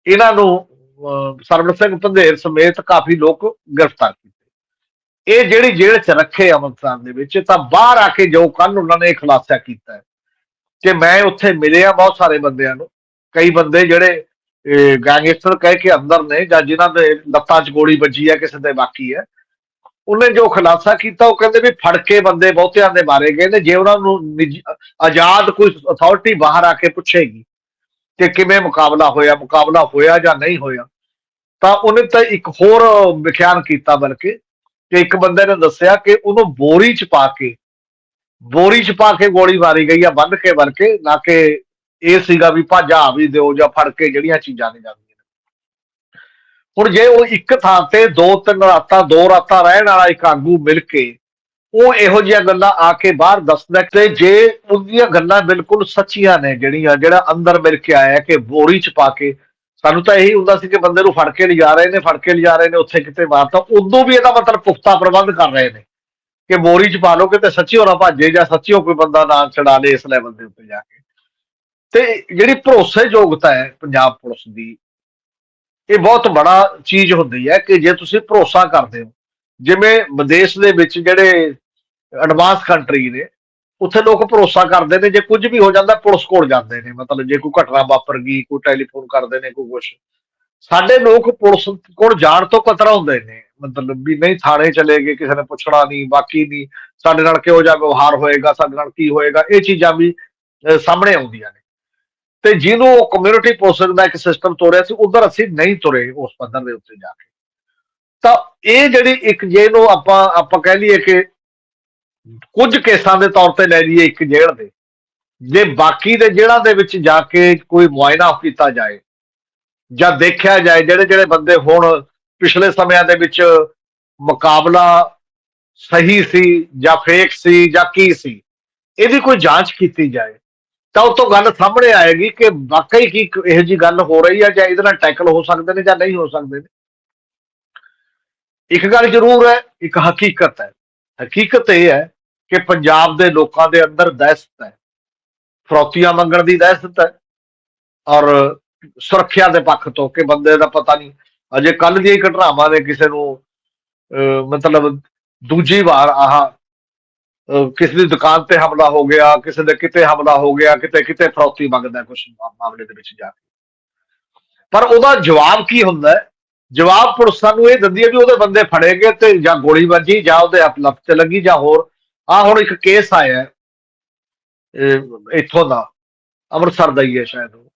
ਇਹਨਾਂ ਨੂੰ ਅਹ, ਸਰਵਣ ਸਿੰਘ ਪੰਧੇਰ ਸਮੇਤ ਕਾਫੀ ਲੋਕ ਗ੍ਰਿਫਤਾਰ ਕੀਤੇ। ਇਹ ਜਿਹੜੀ ਜੇਲ੍ਹ 'ਚ ਰੱਖੇ ਅੰਮ੍ਰਿਤਸਰ ਦੇ ਵਿੱਚ ਤਾਂ ਬਾਹਰ ਆ ਕੇ ਜੋ ਕੱਲ ਉਹਨਾਂ ਨੇ ਖੁਲਾਸਾ ਕੀਤਾ ਕਿ ਮੈਂ ਉੱਥੇ ਮਿਲਿਆ ਬਹੁਤ ਸਾਰੇ ਬੰਦਿਆਂ ਨੂੰ। ਕਈ ਬੰਦੇ ਜਿਹੜੇ ਗੈਂਗਸਟਰ ਕਹਿ ਕੇ ਅੰਦਰ ਨੇ ਜਾਂ ਜਿਨ੍ਹਾਂ ਦੇ ਲੱਤਾਂ 'ਚ ਗੋਲੀ ਵੱਜੀ ਹੈ, ਕਿਸੇ ਦੇ ਬਾਕੀ ਹੈ। ਉਹਨੇ ਜੋ ਖੁਲਾਸਾ ਕੀਤਾ, ਉਹ ਕਹਿੰਦੇ ਵੀ ਫੜ ਕੇ ਬੰਦੇ ਬਹੁਤਿਆਂ ਦੇ ਮਾਰੇ ਗਏ ਨੇ, ਜੇ ਉਹਨਾਂ ਨੂੰ ਆਜ਼ਾਦ ਕੋਈ ਅਥਾਰਟੀ ਬਾਹਰ ਆ ਕੇ ਪੁੱਛੇਗੀ ਕਿ ਕਿਵੇਂ ਮੁਕਾਬਲਾ ਹੋਇਆ ਮੁਕਾਬਲਾ ਹੋਇਆ ਜਾਂ ਨਹੀਂ ਹੋਇਆ, ਤਾਂ ਉਹਨੇ ਤਾਂ ਇੱਕ ਹੋਰ ਵਿਖਿਆਨ ਕੀਤਾ ਬਲਕਿ ਕਿ ਇੱਕ ਬੰਦੇ ਨੇ ਦੱਸਿਆ ਕਿ ਉਹਨੂੰ ਬੋਰੀ 'ਚ ਪਾ ਕੇ, ਬੋਰੀ 'ਚ ਪਾ ਕੇ ਗੋਲੀ ਮਾਰੀ ਗਈ ਆ ਬੰਨ ਕੇ ਬਲਕਿ, ਨਾ ਕਿ ਇਹ ਸੀਗਾ ਵੀ ਭਾਜਾ ਵੀ ਦਿਓ ਜਾਂ ਫੜ ਕੇ ਜਿਹੜੀਆਂ ਚੀਜ਼ਾਂ ਨਹੀਂ ਜਾਂਦੀਆਂ ਹੁਣ ਜੇ ਉਹ ਇੱਕ ਥਾਂ ਤੇ ਦੋ ਤਿੰਨ ਰਾਤਾਂ, ਦੋ ਰਾਤਾਂ ਰਹਿਣ ਵਾਲਾ ਇੱਕ ਆਗੂ ਮਿਲ ਕੇ ਉਹ ਇਹੋ ਜਿਹੀਆਂ ਗੱਲਾਂ ਆ ਕੇ ਬਾਹਰ ਦੱਸਦਾ ਤੇ ਜੇ ਉਹਦੀਆਂ ਗੱਲਾਂ ਬਿਲਕੁਲ ਸੱਚੀਆਂ ਨੇ ਜਿਹੜੀਆਂ, ਜਿਹੜਾ ਅੰਦਰ ਮਿਲ ਕੇ ਆਇਆ ਕਿ ਬੋਰੀ 'ਚ ਪਾ ਕੇ, ਸਾਨੂੰ ਤਾਂ ਇਹੀ ਹੁੰਦਾ ਸੀ ਕਿ ਬੰਦੇ ਨੂੰ ਫੜ ਕੇ ਲਿਜਾ ਰਹੇ ਨੇ, ਫੜ ਕੇ ਲਿਜਾ ਰਹੇ ਨੇ ਉੱਥੇ ਕਿਤੇ ਮਾਰਤਾ ਉਦੋਂ ਵੀ ਇਹਦਾ ਮਤਲਬ ਪੁਖਤਾ ਪ੍ਰਬੰਧ ਕਰ ਰਹੇ ਨੇ ਕਿ ਬੋਰੀ 'ਚ ਪਾ ਲਓ ਕਿਤੇ ਸੱਚੀ ਹੋਣਾ ਭਾਜੇ ਜਾਂ ਸੱਚੀ ਹੋ ਕੋਈ ਬੰਦਾ ਨਾ ਚੜਾ ਲੇ ਇਸ ਲੈਵਲ ਦੇ ਉੱਤੇ ਜਾ ਕੇ। ਤੇ ਜਿਹੜੀ ਭਰੋਸੇਯੋਗਤਾ ਹੈ ਪੰਜਾਬ ਪੁਲਿਸ ਦੀ, ਇਹ ਬਹੁਤ ਬੜਾ ਚੀਜ਼ ਹੁੰਦੀ ਹੈ ਕਿ ਜੇ ਤੁਸੀਂ ਭਰੋਸਾ ਕਰਦੇ ਹੋ, ਜਿਵੇਂ ਵਿਦੇਸ਼ ਦੇ ਵਿੱਚ ਜਿਹੜੇ ਐਡਵਾਂਸ ਕੰਟਰੀ ਨੇ, ਉੱਥੇ ਲੋਕ ਭਰੋਸਾ ਕਰਦੇ ਨੇ, ਜੇ ਕੁਝ ਵੀ ਹੋ ਜਾਂਦਾ ਪੁਲਿਸ ਕੋਲ ਜਾਂਦੇ ਨੇ, ਮਤਲਬ ਜੇ ਕੋਈ ਘਟਨਾ ਵਾਪਰ ਗਈ, ਕੋਈ ਟੈਲੀਫੋਨ ਕਰਦੇ ਨੇ, ਕੋਈ ਕੁਛ। ਸਾਡੇ ਲੋਕ ਪੁਲਿਸ ਕੋਲ ਜਾਣ ਤੋਂ ਕਤਰਾ ਹੁੰਦੇ ਨੇ, ਮਤਲਬ ਵੀ ਨਹੀਂ ਥਾਣੇ ਚਲੇ ਗਏ, ਕਿਸੇ ਨੇ ਪੁੱਛਣਾ ਨਹੀਂ, ਬਾਕੀ ਨਹੀਂ, ਸਾਡੇ ਨਾਲ ਕਿਹੋ ਜਿਹਾ ਵਿਵਹਾਰ ਹੋਏਗਾ, ਸਾਡੇ ਨਾਲ ਕੀ ਹੋਏਗਾ, ਇਹ ਚੀਜ਼ਾਂ ਵੀ ਸਾਹਮਣੇ ਆਉਂਦੀਆਂ ਨੇ। ਤੇ ਜਿਹਨੂੰ ਕਮਿਊਨਿਟੀ ਪੋਸਟਿੰਗ ਦਾ ਇੱਕ ਸਿਸਟਮ ਤੋਰਿਆ ਸੀ, ਉਧਰ ਅਸੀਂ ਨਹੀਂ ਤੁਰੇ ਉਸ ਪੱਧਰ ਦੇ ਉੱਤੇ ਜਾ ਕੇ। ਤਾਂ ਇਹ ਜਿਹੜੀ ਇੱਕ ਜੇ ਨੂੰ ਆਪਾਂ ਆਪਾਂ ਕਹਿ ਲਈਏ ਕਿ ਕੁਝ ਕੇਸਾਂ ਦੇ ਤੌਰ ਤੇ ਲੈ ਲਈਏ ਇੱਕ ਜੇਲ੍ਹ ਦੇ, ਜੇ ਬਾਕੀ ਦੇ ਜੇਲ੍ਹਾਂ ਦੇ ਵਿੱਚ ਜਾ ਕੇ ਕੋਈ ਮੁਆਇਨਾ ਕੀਤਾ ਜਾਏ, ਜਾਂ ਦੇਖਿਆ ਜਾਏ, ਜਿਹੜੇ ਜਿਹੜੇ ਬੰਦੇ ਹੁਣ ਪਿਛਲੇ ਸਮਿਆਂ ਦੇ ਵਿੱਚ ਮੁਕਾਬਲਾ ਸਹੀ ਸੀ ਜਾਂ ਫੇਕ ਸੀ ਜਾਂ ਕੀ ਸੀ, ਇਹਦੀ ਕੋਈ ਜਾਂਚ ਕੀਤੀ ਜਾਏ ਤਾਂ ਉਹ ਤੋਂ ਗੱਲ ਸਾਹਮਣੇ ਆਏਗੀ ਕਿ ਵਾਕਈ ਕੀ ਇਹੋ ਜੀ ਗੱਲ ਹੋ ਰਹੀ ਹੈ ਜਾਂ ਇਹਦੇ ਨਾਲ ਟੈਕਲ ਹੋ ਸਕਦੇ ਨੇ ਜਾਂ ਨਹੀਂ ਹੋ ਸਕਦੇ ਨੇ। ਇੱਕ ਗੱਲ ਜ਼ਰੂਰ ਹੈ ਇੱਕ ਹਕੀਕਤ ਹੈ। ਹਕੀਕਤ ਇਹ ਹੈ ਕਿ ਪੰਜਾਬ ਦੇ ਲੋਕਾਂ ਦੇ ਅੰਦਰ ਦਹਿਸ਼ਤ ਹੈ। ਫਰੋਤੀਆਂ ਮੰਗਣ ਦੀ ਦਹਿਸ਼ਤ ਹੈ ਔਰ ਸੁਰੱਖਿਆ ਦੇ ਪੱਖ ਤੋਂ ਕਿ ਬੰਦੇ ਦਾ ਪਤਾ ਨਹੀਂ ਅਜੇ ਕੱਲ ਦੀਆਂ ਘਟਨਾਵਾਂ ਨੇ ਕਿਸੇ ਨੂੰ ਅਹ, ਮਤਲਬ ਦੂਜੀ ਵਾਰ ਆਹ ਕਿਸੇ ਦੀ ਦੁਕਾਨ ਤੇ ਹਮਲਾ ਹੋ ਗਿਆ, ਕਿਸੇ ਦੇ ਕਿਤੇ ਹਮਲਾ ਹੋ ਗਿਆ, ਕਿਤੇ ਕਿਤੇ ਫਰੌਤੀ ਮੰਗਦਾ ਕੁਝ ਮਾਮਲੇ ਦੇ ਵਿੱਚ ਜਾ ਕੇ। ਪਰ ਉਹਦਾ ਜਵਾਬ ਕੀ ਹੁੰਦਾ? ਜਵਾਬ ਪੁਲਿਸ ਨੂੰ ਇਹ ਦਿੰਦੀ ਹੈ ਵੀ ਉਹਦੇ ਬੰਦੇ ਫੜੇ ਗਏ ਤੇ ਜਾਂ ਗੋਲੀ ਵੱਜੀ, ਜਾਂ ਉਹਦੇ ਹੱਥ ਲੱਤ ਤੇ ਲੱਗੀ, ਜਾਂ ਹੋਰ। ਆ ਹੁਣ ਇੱਕ ਕੇਸ ਆਇਆ ਇੱਥੋਂ ਦਾ, ਅੰਮ੍ਰਿਤਸਰ ਦਾ ਹੀ ਹੈ ਸ਼ਾਇਦ ਉਹ।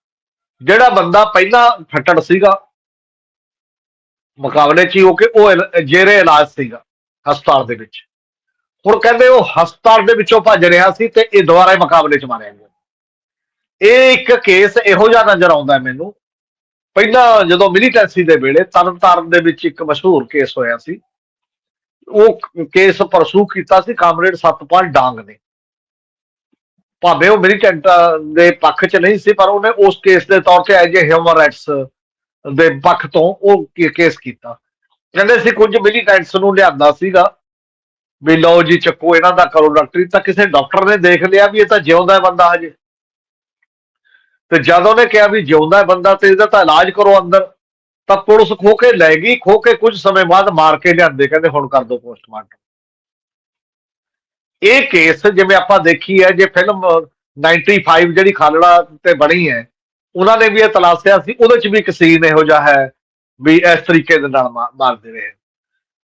ਜਿਹੜਾ ਬੰਦਾ ਪਹਿਲਾਂ ਫੱਟੜ ਸੀਗਾ, ਮੁਕਾਬਲੇ 'ਚ ਹੀ ਹੋ ਕੇ ਉਹ ਜੇਰੇ ਇਲਾਜ ਸੀਗਾ, ਹਸਪਤਾਲ ਦੇ ਵਿੱਚ। ਹੁਣ ਕਹਿੰਦੇ ਉਹ ਹਸਪਤਾਲ ਦੇ ਵਿੱਚੋਂ ਭੱਜ ਰਿਹਾ ਸੀ ਤੇ ਇਹ ਦੁਬਾਰਾ ਮੁਕਾਬਲੇ 'ਚ ਮਾਰਿਆ ਗਿਆ। ਇਹ ਇੱਕ ਕੇਸ ਇਹੋ ਜਿਹਾ ਨਜ਼ਰ ਆਉਂਦਾ ਮੈਨੂੰ। ਪਹਿਲਾਂ ਜਦੋਂ ਮਿਲੀਟੈਂਸੀ ਦੇ ਵੇਲੇ ਤਰਨਤਾਰਨ ਦੇ ਵਿੱਚ ਇੱਕ ਮਸ਼ਹੂਰ ਕੇਸ ਹੋਇਆ ਸੀ। ਉਹ ਕੇਸ ਪਰਸੂ ਕੀਤਾ ਸੀ ਕਾਮਰੇਡ ਸਤਪਾਲ ਡਾਂਗ ਨੇ। ਭਾਵੇਂ ਉਹ ਮਿਲੀਟੈਂਟ ਦੇ ਪੱਖ 'ਚ ਨਹੀਂ ਸੀ, ਪਰ ਉਹਨੇ ਉਸ ਕੇਸ ਦੇ ਤੌਰ ਤੇ ਐਜ ਹਿਊਮਨ ਰਾਈਟਸ ਦੇ ਪੱਖ ਤੋਂ ਉਹ ਕੇਸ ਕੀਤਾ। ਕਹਿੰਦੇ ਸੀ ਕੁਝ ਮਿਲੀਟੈਂਟਸ ਨੂੰ ਲਿਆਂਦਾ ਸੀਗਾ। ਵੀ ਲਓ ਜੀ, ਚੱਕੋ ਇਹਨਾਂ ਦਾ ਕਰੋ ਡਾਕਟਰੀ ਤਾਂ ਕਿਸੇ ਡਾਕਟਰ ਨੇ ਦੇਖ ਲਿਆ ਵੀ ਇਹ ਤਾਂ ਜਿਉਂਦਾ ਬੰਦਾ ਹਜੇ। ਤੇ ਜਦ ਉਹਨੇ ਕਿਹਾ ਵੀ ਜਿਉਂਦਾ ਬੰਦਾ ਤੇ ਇਹਦਾ ਤਾਂ ਇਲਾਜ ਕਰੋ ਅੰਦਰ, ਤਾਂ ਪੁਲਿਸ ਖੋ ਕੇ ਲੈ ਗਈ, ਖੋ ਕੇ ਕੁਝ ਸਮੇਂ ਬਾਅਦ ਮਾਰ ਕੇ ਲਿਆਂਦੇ, ਕਹਿੰਦੇ ਹੁਣ ਕਰ ਦੋ ਪੋਸਟਮਾਰਟਮ ਇਹ ਕੇਸ ਜਿਵੇਂ ਆਪਾਂ ਦੇਖੀ ਹੈ, ਜੇ ਫਿਲਮ 95 ਜਿਹੜੀ ਖਾਲੜਾ ਤੇ ਬਣੀ ਹੈ, ਉਹਨਾਂ ਨੇ ਵੀ ਇਹ ਤਲਾਸ਼ਿਆ ਸੀ, ਉਹਦੇ ਚ ਵੀ ਇੱਕ ਸੀਨ ਇਹੋ ਜਿਹਾ ਹੈ, ਵੀ ਇਸ ਤਰੀਕੇ ਦੇ ਨਾਲ ਮਾ- ਮਾਰਦੇ ਰਹੇ।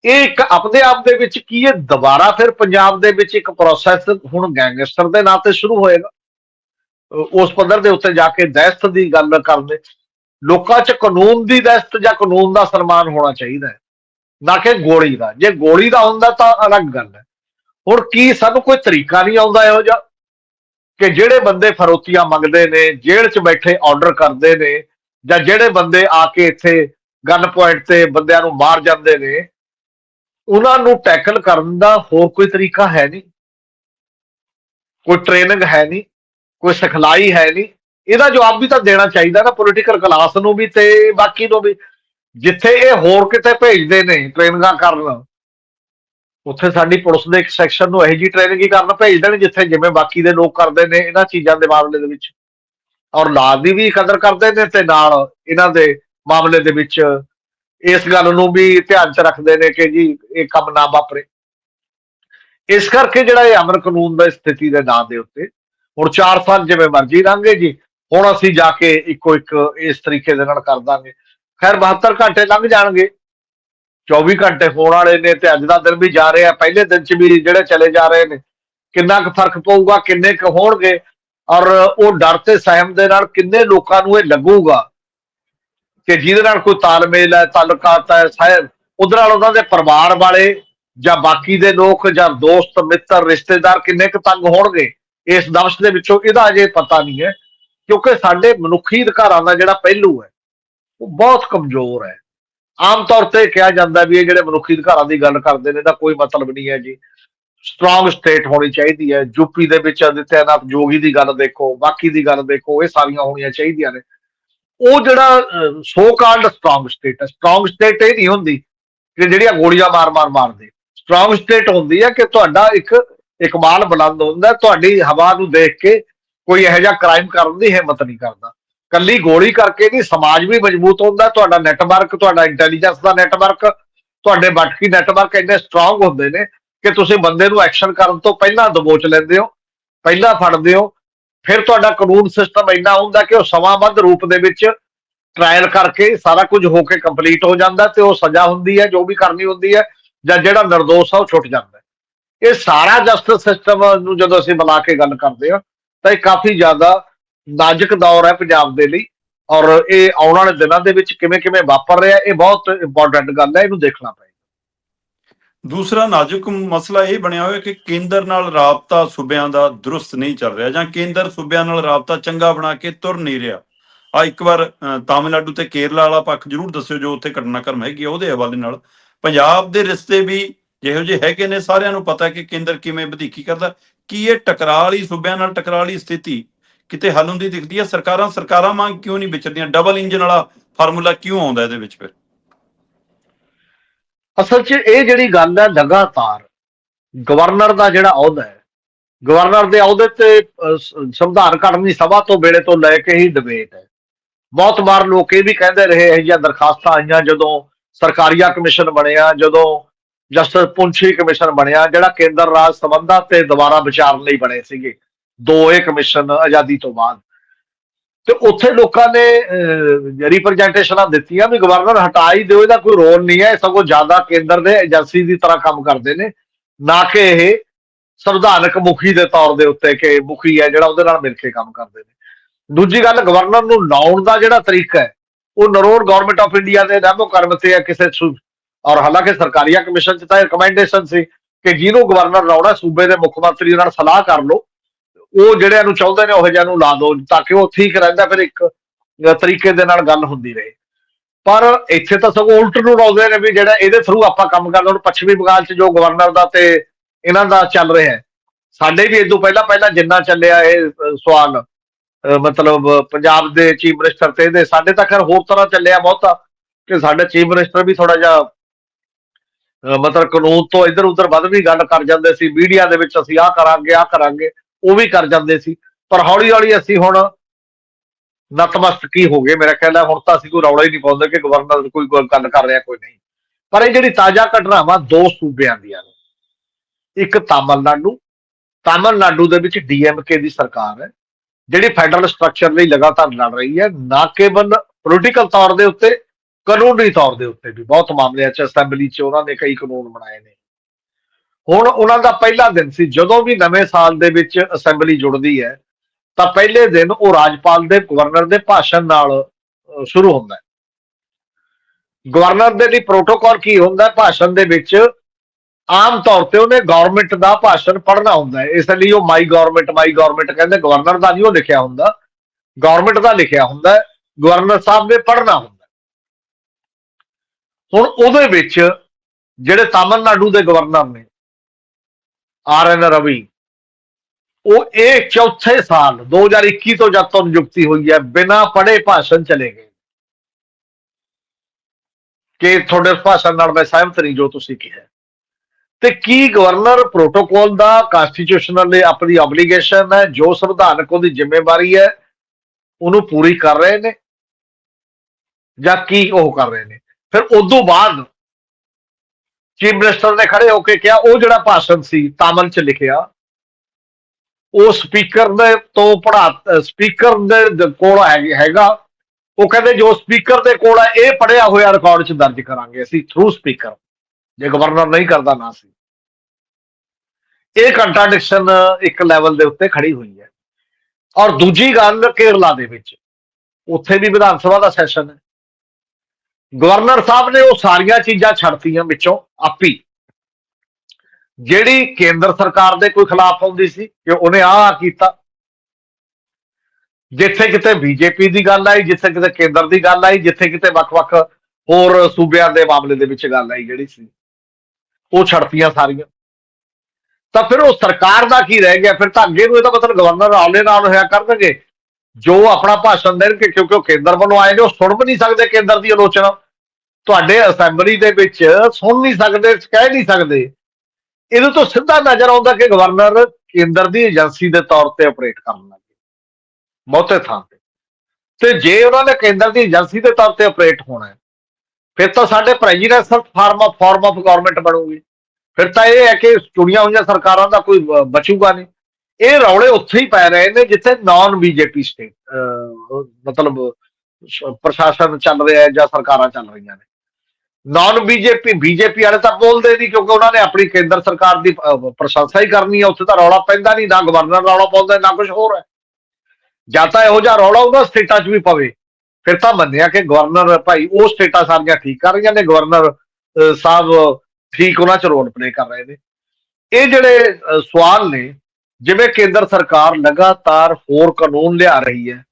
ਇਹ ਇੱਕ ਆਪਣੇ ਆਪ ਦੇ ਵਿੱਚ ਕੀ ਹੈ? ਦੁਬਾਰਾ ਫਿਰ ਪੰਜਾਬ ਦੇ ਵਿੱਚ ਇੱਕ ਪ੍ਰੋਸੈਸ ਹੁਣ ਗੈਂਗਸਟਰ ਦੇ ਨਾਂ ਤੇ ਸ਼ੁਰੂ ਹੋਏਗਾ। ਉਸ ਪੱਧਰ ਦੇ ਉੱਤੇ ਜਾ ਕੇ ਦਹਿਸ਼ਤ ਦੀ ਗੱਲ ਕਰਦੇ। ਲੋਕਾਂ 'ਚ ਕਾਨੂੰਨ ਦੀ ਦਹਿਸ਼ਤ ਜਾਂ ਕਾਨੂੰਨ ਦਾ ਸਨਮਾਨ ਹੋਣਾ ਚਾਹੀਦਾ ਹੈ, ਨਾ ਕਿ ਗੋਲੀ ਦਾ। ਜੇ ਗੋਲੀ ਦਾ ਹੁੰਦਾ ਤਾਂ ਅਲੱਗ ਗੱਲ ਹੈ। ਹੁਣ ਕੀ ਸਾਨੂੰ ਕੋਈ ਤਰੀਕਾ ਨਹੀਂ ਆਉਂਦਾ ਇਹੋ ਜਿਹਾ ਕਿ ਜਿਹੜੇ ਬੰਦੇ ਫਰੋਤੀਆਂ ਮੰਗਦੇ ਨੇ, ਜੇਲ੍ਹ 'ਚ ਬੈਠੇ ਆਰਡਰ ਕਰਦੇ ਨੇ ਜਾਂ ਜਿਹੜੇ ਬੰਦੇ ਆ ਕੇ ਇੱਥੇ ਗਨ ਪੁਆਇੰਟ ਤੇ ਬੰਦਿਆਂ ਨੂੰ ਮਾਰ ਜਾਂਦੇ ਨੇ ਉਹਨਾਂ ਨੂੰ ਟੈਕਲ ਕਰਨ ਦਾ ਹੋਰ ਕੋਈ ਤਰੀਕਾ ਹੈ ਨਹੀਂ। ਕੋਈ ਟ੍ਰੇਨਿੰਗ ਹੈ ਨਹੀਂ, ਕੋਈ ਸਿਖਲਾਈ ਹੈ ਨਹੀਂ। ਇਹਦਾ ਜਵਾਬ ਵੀ ਤਾਂ ਦੇਣਾ ਚਾਹੀਦਾ ਨਾ ਪੋਲੀਟੀਕਲ ਕਲਾਸ ਨੂੰ ਵੀ ਤੇ ਬਾਕੀ ਨੂੰ ਵੀ। ਜਿੱਥੇ ਇਹ ਹੋਰ ਕਿਤੇ ਭੇਜਦੇ ਨੇ ਟ੍ਰੇਨਿੰਗਾਂ ਕਰਨ, ਉੱਥੇ ਸਾਡੀ ਪੁਲਿਸ ਦੇ ਇੱਕ ਸੈਕਸ਼ਨ ਨੂੰ ਇਹੋ ਜੀ ਟ੍ਰੇਨਿੰਗ ਹੀ ਕਰਨ ਭੇਜ ਦੇਣ ਜਿੱਥੇ ਜਿਵੇਂ ਬਾਕੀ ਦੇ ਲੋਕ ਕਰਦੇ ਨੇ ਇਹਨਾਂ ਚੀਜ਼ਾਂ ਦੇ ਮਾਮਲੇ ਦੇ ਵਿੱਚ। ਔਰ ਲਾ ਦੀ ਵੀ ਕਦਰ ਕਰਦੇ ਨੇ ਤੇ ਨਾਲ ਇਹਨਾਂ ਦੇ ਮਾਮਲੇ ਦੇ ਵਿੱਚ ਇਸ ਗੱਲ ਨੂੰ ਵੀ ਧਿਆਨ 'ਚ ਰੱਖਦੇ ਨੇ ਕਿ ਜੀ ਇਹ ਕੰਮ ਨਾ ਵਾਪਰੇ। ਇਸ ਕਰਕੇ ਜਿਹੜਾ ਇਹ ਅਮਰ ਕਾਨੂੰਨ ਦਾ ਸਥਿਤੀ ਦੇ ਨਾਂ ਦੇ ਉੱਤੇ ਹੁਣ 4 ਸਾਲ ਜਿਵੇਂ ਮਰਜ਼ੀ ਲੰਘੇ ਜੀ, ਹੁਣ ਅਸੀਂ ਜਾ ਕੇ ਇੱਕੋ ਇੱਕ ਇਸ ਤਰੀਕੇ ਦੇ ਨਾਲ ਕਰ ਦਾਂਗੇ। ਖੈਰ 72 ਘੰਟੇ ਲੰਘ ਜਾਣਗੇ। 24 ਘੰਟੇ ਹੋਣ ਵਾਲੇ ਨੇ ਤੇ ਅੱਜ ਦਾ ਦਿਨ ਵੀ ਜਾ ਰਿਹਾ, ਪਹਿਲੇ ਦਿਨ ਚ ਵੀ ਜਿਹੜੇ ਚਲੇ ਜਾ ਰਹੇ ਨੇ, ਕਿੰਨਾ ਕੁ ਫ਼ਰਕ ਪਊਗਾ, ਕਿੰਨੇ ਕੁ ਹੋਣਗੇ, ਔਰ ਉਹ ਡਰ ਤੇ ਸਹਿਮ ਦੇ ਨਾਲ ਕਿੰਨੇ ਲੋਕਾਂ ਨੂੰ ਇਹ ਲੱਗੂਗਾ। ਕਿ ਜਿਹਦੇ ਨਾਲ ਕੋਈ ਤਾਲਮੇਲ ਹੈ, ਤਾਲੁਕਾਤ ਹੈ ਸਾਹਿਬ ਉਧਰ ਨਾਲ ਉਹਨਾਂ ਦੇ ਪਰਿਵਾਰ ਵਾਲੇ ਜਾਂ ਬਾਕੀ ਦੇ ਲੋਕ ਜਾਂ ਦੋਸਤ, ਮਿੱਤਰ, ਰਿਸ਼ਤੇਦਾਰ ਕਿੰਨੇ ਕੁ ਤੰਗ ਹੋਣਗੇ? ਇਸ ਦਮਸ਼ ਦੇ ਵਿੱਚੋਂ ਇਹਦਾ ਅਜੇ ਪਤਾ ਨਹੀਂ ਹੈ, ਕਿਉਂਕਿ ਸਾਡੇ ਮਨੁੱਖੀ ਅਧਿਕਾਰਾਂ ਦਾ ਜਿਹੜਾ ਪਹਿਲੂ ਹੈ, ਉਹ ਬਹੁਤ ਕਮਜ਼ੋਰ ਹੈ। ਆਮ ਤੌਰ ਤੇ ਕਿਹਾ ਜਾਂਦਾ ਵੀ ਇਹ ਜਿਹੜੇ ਮਨੁੱਖੀ ਅਧਿਕਾਰਾਂ ਦੀ ਗੱਲ ਕਰਦੇ ਨੇ ਦਾ ਕੋਈ ਮਤਲਬ ਨਹੀਂ ਹੈ ਜੀ। ਸਟਰੋਂਗ ਸਟੇਟ ਹੋਣੀ ਚਾਹੀਦੀ ਹੈ ਯੂਪੀ ਦੇ ਵਿੱਚ ਅਦਿੱਤਿਆਨਾਥ ਜੋਗੀ ਦੀ ਗੱਲ ਦੇਖੋ, ਬਾਕੀ ਦੀ ਗੱਲ ਦੇਖੋ, ਇਹ ਸਾਰੀਆਂ ਹੋਣੀਆਂ ਚਾਹੀਦੀਆਂ ਨੇ। ਉਹ ਜਿਹੜਾ ਸੋ ਕਾਲਡ ਸਟਰੋਂਗ ਸਟੇਟ ਹੈ। ਸਟਰੋਂਗ ਸਟੇਟ ਇਹ ਨਹੀਂ ਹੁੰਦੀ ਕਿ ਜਿਹੜੀਆਂ ਗੋਲੀਆਂ ਮਾਰ-ਮਾਰ ਮਾਰਦੇ। ਸਟਰੋਂਗ ਸਟੇਟ ਹੁੰਦੀ ਹੈ ਕਿ ਤੁਹਾਡਾ ਇੱਕ ਇਕਬਾਲ ਬੁਲੰਦ ਹੁੰਦਾ, ਤੁਹਾਡੀ ਹਵਾ ਨੂੰ ਦੇਖ ਕੇ ਕੋਈ ਇਹੋ ਜਿਹਾ ਕ੍ਰਾਈਮ ਕਰਨ ਦੀ ਹਿੰਮਤ ਨਹੀਂ ਕਰਦਾ। ਕੱਲੀ ਗੋਲੀ ਕਰਕੇ ਨਹੀਂ, ਸਮਾਜ ਵੀ ਮਜ਼ਬੂਤ ਹੁੰਦਾ, ਤੁਹਾਡਾ ਨੈਟਵਰਕ ਤੁਹਾਡਾ ਇੰਟੈਲੀਜੈਂਸ ਦਾ ਨੈਟਵਰਕ ਤੁਹਾਡੇ ਬਾਕੀ ਨੈਟਵਰਕ ਇੰਨੇ ਸਟਰੋਂਗ ਹੁੰਦੇ ਨੇ ਕਿ ਤੁਸੀਂ ਬੰਦੇ ਨੂੰ ਐਕਸ਼ਨ ਕਰਨ ਤੋਂ ਪਹਿਲਾਂ ਦਬੋਚ ਲੈਂਦੇ ਹੋ, ਪਹਿਲਾਂ ਫੜਦੇ ਹੋ ਫਿਰ ਤੁਹਾਡਾ ਕਾਨੂੰਨ ਸਿਸਟਮ ਇੰਨਾ ਹੁੰਦਾ ਕਿ ਉਹ ਸਮਾਂਬੱਧ ਰੂਪ ਦੇ ਵਿੱਚ ਟ੍ਰਾਇਲ ਕਰਕੇ ਸਾਰਾ ਕੁਝ ਹੋ ਕੇ ਕੰਪਲੀਟ ਹੋ ਜਾਂਦਾ ਤੇ ਉਹ ਸਜ਼ਾ ਹੁੰਦੀ ਹੈ, ਜੋ ਵੀ ਕਰਨੀ ਹੁੰਦੀ ਹੈ, ਜਾਂ ਜਿਹੜਾ ਨਿਰਦੋਸ਼ ਆ ਉਹ ਛੁੱਟ ਜਾਂਦਾ ਇਹ ਸਾਰਾ ਜਸਟਿਸ ਸਿਸਟਮ ਨੂੰ ਜਦੋਂ ਅਸੀਂ ਮਿਲਾ ਕੇ ਗੱਲ ਕਰਦੇ ਹਾਂ, ਤਾਂ ਇਹ ਕਾਫੀ ਜ਼ਿਆਦਾ ਨਾਜ਼ੁਕ ਦੌਰ ਹੈ ਪੰਜਾਬ ਦੇ ਲਈ ਔਰ ਇਹ ਆਉਣ ਵਾਲੇ ਦਿਨਾਂ ਦੇ ਵਿੱਚ ਕਿਵੇਂ ਕਿਵੇਂ ਵਾਪਰ ਰਿਹਾ, ਇਹ ਬਹੁਤ ਇੰਪੋਰਟੈਂਟ ਗੱਲ ਹੈ, ਇਹਨੂੰ ਦੇਖਣਾ ਪਏਗਾ। ਦੂਸਰਾ ਨਾਜ਼ੁਕ ਮਸਲਾ ਇਹ ਬਣਿਆ ਹੋਇਆ ਕਿ ਕੇਂਦਰ ਨਾਲ ਰਾਬਤਾ ਸੂਬਿਆਂ ਦਾ ਦਰੁਸਤ ਨਹੀਂ ਚੱਲ ਰਿਹਾ ਜਾਂ ਕੇਂਦਰ ਸੂਬਿਆਂ ਨਾਲ ਰਾਬਤਾ ਚੰਗਾ ਬਣਾ ਕੇ ਤੁਰ ਨਹੀਂ ਰਿਹਾ। ਆ ਇੱਕ ਵਾਰ ਤਾਮਿਲਨਾਡੂ ਤੇ ਕੇਰਲਾ ਵਾਲਾ ਪੱਖ ਜਰੂਰ ਦੱਸਿਓ ਜੋ ਉੱਥੇ ਘਟਨਾਕ੍ਰਮ ਹੈਗੀ ਆ, ਉਹਦੇ ਹਵਾਲੇ ਨਾਲ। ਪੰਜਾਬ ਦੇ ਰਿਸ਼ਤੇ ਵੀ ਜਿਹੋ ਜਿਹੇ ਹੈਗੇ ਨੇ ਸਾਰਿਆਂ ਨੂੰ ਪਤਾ ਕਿ ਕੇਂਦਰ ਕਿਵੇਂ ਵਧੀਕੀ ਕਰਦਾ। ਕੀ ਇਹ ਟਕਰਾਅ ਵਾਲੀ ਸੂਬਿਆਂ ਨਾਲ ਟਕਰਾਅ ਵਾਲੀ ਸਥਿਤੀ ਕਿਤੇ ਹੱਲ ਹੁੰਦੀ ਦਿਖਦੀ ਹੈ ਸਰਕਾਰਾਂ ਸਰਕਾਰਾਂ ਵਾਂਗ ਕਿਉਂ ਨਹੀਂ ਵਿਚਰਦੀਆਂ? ਡਬਲ ਇੰਜਨ ਵਾਲਾ ਫਾਰਮੂਲਾ ਕਿਉਂ ਆਉਂਦਾ ਇਹਦੇ ਵਿੱਚ ਫਿਰ? ਅਸਲ 'ਚ ਇਹ ਜਿਹੜੀ ਗੱਲ ਹੈ ਲਗਾਤਾਰ ਗਵਰਨਰ ਦਾ ਜਿਹੜਾ ਅਹੁਦਾ ਹੈ ਗਵਰਨਰ ਦੇ ਅਹੁਦੇ ਤੇ ਅਹ, ਸ- ਸੰਵਿਧਾਨ ਘੜਨੀ ਸਭਾ ਤੋਂ ਵੇਲੇ ਤੋਂ ਲੈ ਕੇ ਹੀ ਡਿਬੇਟ ਹੈ। ਬਹੁਤ ਵਾਰ ਲੋਕ ਇਹ ਵੀ ਕਹਿੰਦੇ ਰਹੇ ਇਹ ਜਿਹੀਆਂ ਦਰਖਾਸਤਾਂ ਆਈਆਂ ਜਦੋਂ ਸਰਕਾਰੀਆ ਕਮਿਸ਼ਨ ਬਣਿਆ ਜਦੋਂ ਜਸਟਿਸ ਪੁੰਛੀ ਕਮਿਸ਼ਨ ਬਣਿਆ ਜਿਹੜਾ ਕੇਂਦਰ ਰਾਜ ਸੰਬੰਧਾਂ ਤੇ ਦੁਬਾਰਾ ਵਿਚਾਰਨ ਲਈ ਬਣੇ ਸੀਗੇ ਦੋ ਇਹ ਕਮਿਸ਼ਨ ਆਜ਼ਾਦੀ ਤੋਂ ਬਾਅਦ। ਤੇ ਉੱਥੇ ਲੋਕਾਂ ਨੇ ਰਿਪਰੈਜ਼ੈਂਟੇਸ਼ਨਾਂ ਦਿੱਤੀਆਂ ਵੀ ਗਵਰਨਰ ਹਟਾ ਹੀ ਦਿਓ, ਇਹਦਾ ਕੋਈ ਰੋਲ ਨਹੀਂ ਹੈ ਸਗੋਂ ਜ਼ਿਆਦਾ ਕੇਂਦਰ ਦੇ ਏਜੰਸੀ ਦੀ ਤਰ੍ਹਾਂ ਕੰਮ ਕਰਦੇ ਨੇ। ਨਾ ਕਿ ਇਹ ਸੰਵਿਧਾਨਕ ਮੁਖੀ ਦੇ ਤੌਰ ਦੇ ਉੱਤੇ ਕਿ ਮੁਖੀ ਹੈ ਜਿਹੜਾ ਉਹਦੇ ਨਾਲ ਮਿਲ ਕੇ ਕੰਮ ਕਰਦੇ ਨੇ। ਦੂਜੀ ਗੱਲ ਗਵਰਨਰ ਨੂੰ ਲਾਉਣ ਦਾ ਜਿਹੜਾ ਤਰੀਕਾ ਹੈ, ਉਹ ਨਰੋੜ ਗਵਰਨਮੈਂਟ ਆਫ ਇੰਡੀਆ ਦੇ ਰਹਿਮੋ ਕਰਮ ਤੇ ਹੈ, ਕਿਸੇ ਔਰ ਹਾਲਾਂਕਿ ਸਰਕਾਰੀਆ ਕਮਿਸ਼ਨ ਚ ਤਾਂ ਰਿਕਮੈਂਡੇਸ਼ਨ ਸੀ ਕਿ ਜਿਹਨੂੰ ਗਵਰਨਰ ਲਾਉਣਾ ਸੂਬੇ ਦੇ ਮੁੱਖ ਮੰਤਰੀ ਨਾਲ ਸਲਾਹ ਕਰ ਲਓ। ਉਹ ਜਿਹੜਿਆਂ ਨੂੰ ਚਾਹੁੰਦੇ ਨੇ ਉਹ ਜਿਹਾ ਨੂੰ ਲਾ ਦਿਓ ਤਾਂ ਕਿ ਉਹ ਠੀਕ ਰਹਿੰਦਾ, ਫਿਰ ਇੱਕ ਤਰੀਕੇ ਦੇ ਨਾਲ ਗੱਲ ਹੁੰਦੀ ਰਹੇ। ਪਰ ਇੱਥੇ ਤਾਂ ਸਗੋਂ ਉਲਟ ਨੂੰ ਲਾਉਂਦੇ ਨੇ ਵੀ ਜਿਹੜਾ ਇਹਦੇ ਥਰੂ ਆਪਾਂ ਕੰਮ ਕਰਨਾ ਹੁਣ ਪੱਛਮੀ ਬੰਗਾਲ 'ਚ ਜੋ ਗਵਰਨਰ ਦਾ ਤੇ ਇਹਨਾਂ ਦਾ ਚੱਲ ਰਿਹਾ ਹੈ, ਸਾਡੇ ਵੀ ਇਦੋਂ ਪਹਿਲਾਂ ਪਹਿਲਾਂ ਜਿੰਨਾ ਚੱਲਿਆ ਇਹ ਸਵਾਲ ਮਤਲਬ ਪੰਜਾਬ ਦੇ ਚੀਫ ਮਿਨਿਸਟਰ ਤੇ ਇਹਦੇ, ਸਾਡੇ ਤਾਂ ਖੈਰ ਹੋਰ ਤਰ੍ਹਾਂ ਚੱਲਿਆ ਬਹੁਤਾ ਕਿ ਸਾਡਾ ਚੀਫ ਮਿਨਿਸਟਰ ਵੀ ਥੋੜਾ ਜਿਹਾ ਮਤਲਬ ਕਾਨੂੰਨ ਤੋਂ ਇੱਧਰ ਉੱਧਰ ਵੱਧ ਵੀ ਗੱਲ ਕਰ ਜਾਂਦੇ ਸੀ ਮੀਡੀਆ ਦੇ ਵਿੱਚ ਅਸੀਂ ਆਹ ਕਰਾਂਗੇ ਆਹ ਕਰਾਂਗੇ। ਉਹ ਵੀ ਕਰ ਜਾਂਦੇ ਸੀ। ਪਰ ਹੌਲੀ ਹੌਲੀ ਅਸੀਂ ਹੁਣ ਨਤਮਸਤਕੀ ਹੋ ਗਏ। ਮੇਰਾ ਖਿਆਲ ਹੈ ਹੁਣ ਤਾਂ ਅਸੀਂ ਕੋਈ ਰੌਲਾ ਹੀ ਨਹੀਂ ਪਾਉਂਦੇ ਕਿ ਗਵਰਨਰ ਕੋਈ ਗੱਲ ਕਰ ਰਿਹਾ ਕੋਈ ਨਹੀਂ। ਪਰ ਇਹ ਜਿਹੜੀ ਤਾਜ਼ਾ ਘਟਨਾਵਾਂ ਦੋ ਸੂਬਿਆਂ ਦੀਆਂ ਨੇ। ਇੱਕ ਤਾਮਿਲਨਾਡੂ ਤਾਮਿਲਨਾਡੂ ਦੇ ਵਿੱਚ ਡੀਐਮਕੇ ਦੀ ਸਰਕਾਰ ਹੈ, ਜਿਹੜੀ ਫੈਡਰਲ ਸਟਰਕਚਰ ਲਈ ਲਗਾਤਾਰ ਲੜ ਰਹੀ ਹੈ, ਨਾ ਕੇਵਲ ਪੋਲੀਟੀਕਲ ਤੌਰ ਦੇ ਉੱਤੇ, ਕਾਨੂੰਨੀ ਤੌਰ ਦੇ ਉੱਤੇ ਵੀ। ਬਹੁਤ ਮਾਮਲਿਆਂ 'ਚ ਅਸੈਂਬਲੀ 'ਚ ਉਹਨਾਂ ਨੇ ਕਈ ਕਾਨੂੰਨ ਬਣਾਏ ਨੇ। ਹੁਣ ਉਹਨਾਂ ਦਾ ਪਹਿਲਾ ਦਿਨ ਸੀ, ਜਦੋਂ ਵੀ ਨਵੇਂ ਸਾਲ ਦੇ ਵਿੱਚ ਅਸੈਂਬਲੀ ਜੁੜਦੀ ਹੈ, ਤਾਂ ਪਹਿਲੇ ਦਿਨ ਉਹ ਰਾਜਪਾਲ ਦੇ ਗਵਰਨਰ ਦੇ ਭਾਸ਼ਣ ਨਾਲ ਸ਼ੁਰੂ ਹੁੰਦਾ ਹੈ। ਗਵਰਨਰ ਦੇ ਲਈ ਪ੍ਰੋਟੋਕਾਲ ਕੀ ਹੁੰਦਾ ਭਾਸ਼ਣ ਦੇ ਵਿੱਚ ਆਮ ਤੌਰ ਤੇ ਉਹਨੇ ਗਵਰਨਮੈਂਟ ਦਾ ਭਾਸ਼ਣ ਪੜ੍ਹਨਾ ਹੁੰਦਾ ਹੈ। ਇਸ ਲਈ ਉਹ ਮਾਈ ਗਵਰਨਮੈਂਟ ਮਾਈ ਗਵਰਨਮੈਂਟ ਕਹਿੰਦੇ, ਗਵਰਨਰ ਦਾ ਨਹੀਂ ਉਹ ਲਿਖਿਆ ਹੁੰਦਾ। ਗਵਰਨਮੈਂਟ ਦਾ ਲਿਖਿਆ ਹੁੰਦਾ ਗਵਰਨਰ ਸਾਹਿਬ ਨੇ ਪੜ੍ਹਨਾ ਹੁੰਦਾ ਹੁਣ ਉਹਦੇ ਵਿੱਚ ਜਿਹੜੇ ਤਾਮਿਲਨਾਡੂ ਦੇ ਗਵਰਨਰ ਨੇ ਆਰ ਐਨ ਰਵੀ ਉਹ ਇਹ ਚੌਥੇ ਸਾਲ 2021 ਤੋਂ ਜਦ ਤੋਂ ਨਿਯੁਕਤੀ ਹੋਈ ਹੈ, ਬਿਨਾਂ ਪੜ੍ਹੇ ਭਾਸ਼ਣ ਚਲੇ ਗਏ। ਕਿ ਤੁਹਾਡੇ ਭਾਸ਼ਣ ਨਾਲ ਮੈਂ ਸਹਿਮਤ ਨਹੀਂ ਜੋ ਤੁਸੀਂ ਕਿਹਾ। ਤੇ ਕੀ ਗਵਰਨਰ ਪ੍ਰੋਟੋਕੋਲ ਦਾ ਕਨਸਟੀਟਿਊਸ਼ਨਲ ਲਈ ਆਪਣੀ ਆਬਲੀਗੇਸ਼ਨ ਹੈ, ਜੋ ਸੰਵਿਧਾਨਕ ਉਹਦੀ ਜ਼ਿੰਮੇਵਾਰੀ ਹੈ, ਉਹਨੂੰ ਪੂਰੀ ਕਰ ਰਹੇ ਨੇ? ਜਾਂ ਕੀ ਉਹ ਕਰ ਰਹੇ ਨੇ? ਫਿਰ ਉਦੋਂ ਬਾਅਦ ਚੀਫ ਮਿਨਿਸਟਰ ਨੇ ਖੜੇ ਹੋ ਕੇ ਕਿਹਾ, ਉਹ ਜਿਹੜਾ ਭਾਸ਼ਣ ਸੀ, ਤਾਮਿਲ ਚ ਲਿਖਿਆ, ਉਹ ਸਪੀਕਰ ਦੇ ਤੋਂ ਪੜਾ ਸਪੀਕਰ ਦੇ ਕੋਲ ਹੈਗ- ਹੈਗਾ। ਉਹ ਕਹਿੰਦੇ, ਜੋ ਸਪੀਕਰ ਦੇ ਕੋਲ ਹੈ, ਇਹ ਪੜਿਆ ਹੋਇਆ ਰਿਕਾਰਡ 'ਚ ਦਰਜ ਕਰਾਂਗੇ ਅਸੀਂ ਥਰੂ ਸਪੀਕਰ ਜੇ ਗਵਰਨਰ ਨਹੀਂ ਕਰਦਾ, ਨਾ ਸੀ ਇਹ ਕੰਟਰਡਿਕਸ਼ਨ ਇੱਕ ਲੈਵਲ ਦੇ ਉੱਤੇ ਖੜੀ ਹੋਈ ਹੈ। ਔਰ ਦੂਜੀ ਗੱਲ, ਕੇਰਲਾ ਦੇ ਵਿੱਚ। ਉੱਥੇ ਵੀ ਵਿਧਾਨ ਸਭਾ ਦਾ ਸੈਸ਼ਨ ਹੈ। ਗਵਰਨਰ ਸਾਹਿਬ ਨੇ ਉਹ ਸਾਰੀਆਂ ਚੀਜ਼ਾਂ ਛੱਡਤੀਆਂ ਵਿੱਚੋਂ ਆਪੀ। ਜਿਹੜੀ ਕੇਂਦਰ ਸਰਕਾਰ ਦੇ ਕੋਈ ਖਿਲਾਫ ਆਉਂਦੀ ਸੀ ਕਿ ਉਹਨੇ ਆਹ ਕੀਤਾ। ਜਿੱਥੇ ਕਿਤੇ ਬੀਜੇਪੀ ਦੀ ਗੱਲ ਆਈ, ਜਿੱਥੇ ਕਿਤੇ ਕੇਂਦਰ ਦੀ ਗੱਲ ਆਈ, ਜਿੱਥੇ ਕਿਤੇ ਵੱਖ-ਵੱਖ ਹੋਰ ਸੂਬਿਆਂ ਦੇ ਮਾਮਲੇ ਦੇ ਵਿੱਚ ਗੱਲ ਆਈ ਜਿਹੜੀ ਸੀ, ਉਹ ਛੱਡਤੀਆਂ ਸਾਰੀਆਂ। ਤਾਂ ਫਿਰ ਉਹ ਸਰਕਾਰ ਦਾ ਕੀ ਰਹਿ ਗਿਆ? ਫਿਰ ਤਾਂ ਅੱਗੇ ਨੂੰ ਇਹਦਾ ਮਤਲਬ ਗਵਰਨਰ ਆਲੇ ਨਾਲ ਹੋਇਆ ਕਰਨਗੇ। ਜੋ ਆਪਣਾ ਭਾਸ਼ਣ ਦੇਣਗੇ, ਕਿਉਂਕਿ ਉਹ ਕੇਂਦਰ ਵੱਲੋਂ ਆਏ ਨੇ, ਉਹ ਸੁਣ ਵੀ ਨਹੀਂ ਸਕਦੇ ਕੇਂਦਰ ਦੀ ਆਲੋਚਨਾ। ਤੁਹਾਡੇ ਅਸੈਂਬਲੀ ਦੇ ਵਿੱਚ ਸੁਣ ਨਹੀਂ ਸਕਦੇ, ਕਹਿ ਨਹੀਂ ਸਕਦੇ। ਇਹਦੇ ਤੋਂ ਸਿੱਧਾ ਨਜ਼ਰ ਆਉਂਦਾ ਕਿ ਗਵਰਨਰ ਕੇਂਦਰ ਦੀ ਏਜੰਸੀ ਦੇ ਤੌਰ ਤੇ ਆਪਰੇਟ ਕਰਨ ਲੱਗੇ। ਬਹੁਤੇ ਥਾਂ ਤੇ। ਤੇ ਜੇ ਉਹਨਾਂ ਨੇ ਕੇਂਦਰ ਦੀ ਏਜੰਸੀ ਦੇ ਤੌਰ ਤੇ ਆਪਰੇਟ ਹੋਣਾ ਹੈ, ਫਿਰ ਤਾਂ ਸਾਡੇ presidential form of form of government ਬਣੂਗੀ। ਫਿਰ ਤਾਂ ਇਹ ਹੈ ਕਿ ਚੁਣੀਆਂ ਹੋਈਆਂ ਸਰਕਾਰਾਂ ਦਾ ਕੋਈ ਬਚੂਗਾ ਨਹੀਂ। ਇਹ ਰੌਲੇ ਉੱਥੇ ਹੀ ਪੈ ਰਹੇ ਨੇ ਜਿੱਥੇ ਨਾਨ ਬੀਜੇਪੀ ਸਟੇਟ ਮਤਲਬ ਪ੍ਰਸ਼ਾਸਨ ਚੱਲ ਰਿਹਾ ਹੈ ਜਾਂ ਸਰਕਾਰਾਂ ਚੱਲ ਰਹੀਆਂ ਨੇ। ਨਾਨ ਬੀਜੇਪੀ ਬੀਜੇਪੀ ਵਾਲੇ ਤਾਂ ਬੋਲਦੇ ਨਹੀਂ, ਕਿਉਂਕਿ ਉਹਨਾਂ ਨੇ ਆਪਣੀ ਕੇਂਦਰ ਸਰਕਾਰ ਦੀ ਪ੍ਰਸ਼ੰਸਾ ਹੀ ਕਰਨੀ ਹੈ ਉੱਥੇ ਤਾਂ ਰੌਲਾ ਪੈਂਦਾ ਨਹੀਂ, ਨਾ ਗਵਰਨਰ ਰੌਲਾ ਪਾਉਂਦਾ, ਨਾ ਕੁਝ ਹੋਰ ਹੈ। ਜਾਂ ਤਾਂ ਇਹੋ ਜਿਹਾ ਰੌਲਾ ਉਹਨਾਂ ਸਟੇਟਾਂ 'ਚ ਵੀ ਪਵੇ। ਫਿਰ ਤਾਂ ਮੰਨਿਆ ਕਿ ਗਵਰਨਰ ਭਾਈ, ਉਹ ਸਟੇਟਾਂ ਸਾਰੀਆਂ ਠੀਕ ਕਰ ਰਹੀਆਂ ਨੇ, ਗਵਰਨਰ ਸਾਹਿਬ ਠੀਕ ਉਹਨਾਂ 'ਚ ਰੋਲ ਪਲੇ ਕਰ ਰਹੇ ਨੇ। ਇਹ ਜਿਹੜੇ ਸਵਾਲ ਨੇ, ਜਿਵੇਂ ਕੇਂਦਰ ਸਰਕਾਰ ਲਗਾਤਾਰ ਹੋਰ ਕਾਨੂੰਨ ਲਿਆ ਰਹੀ ਹੈ,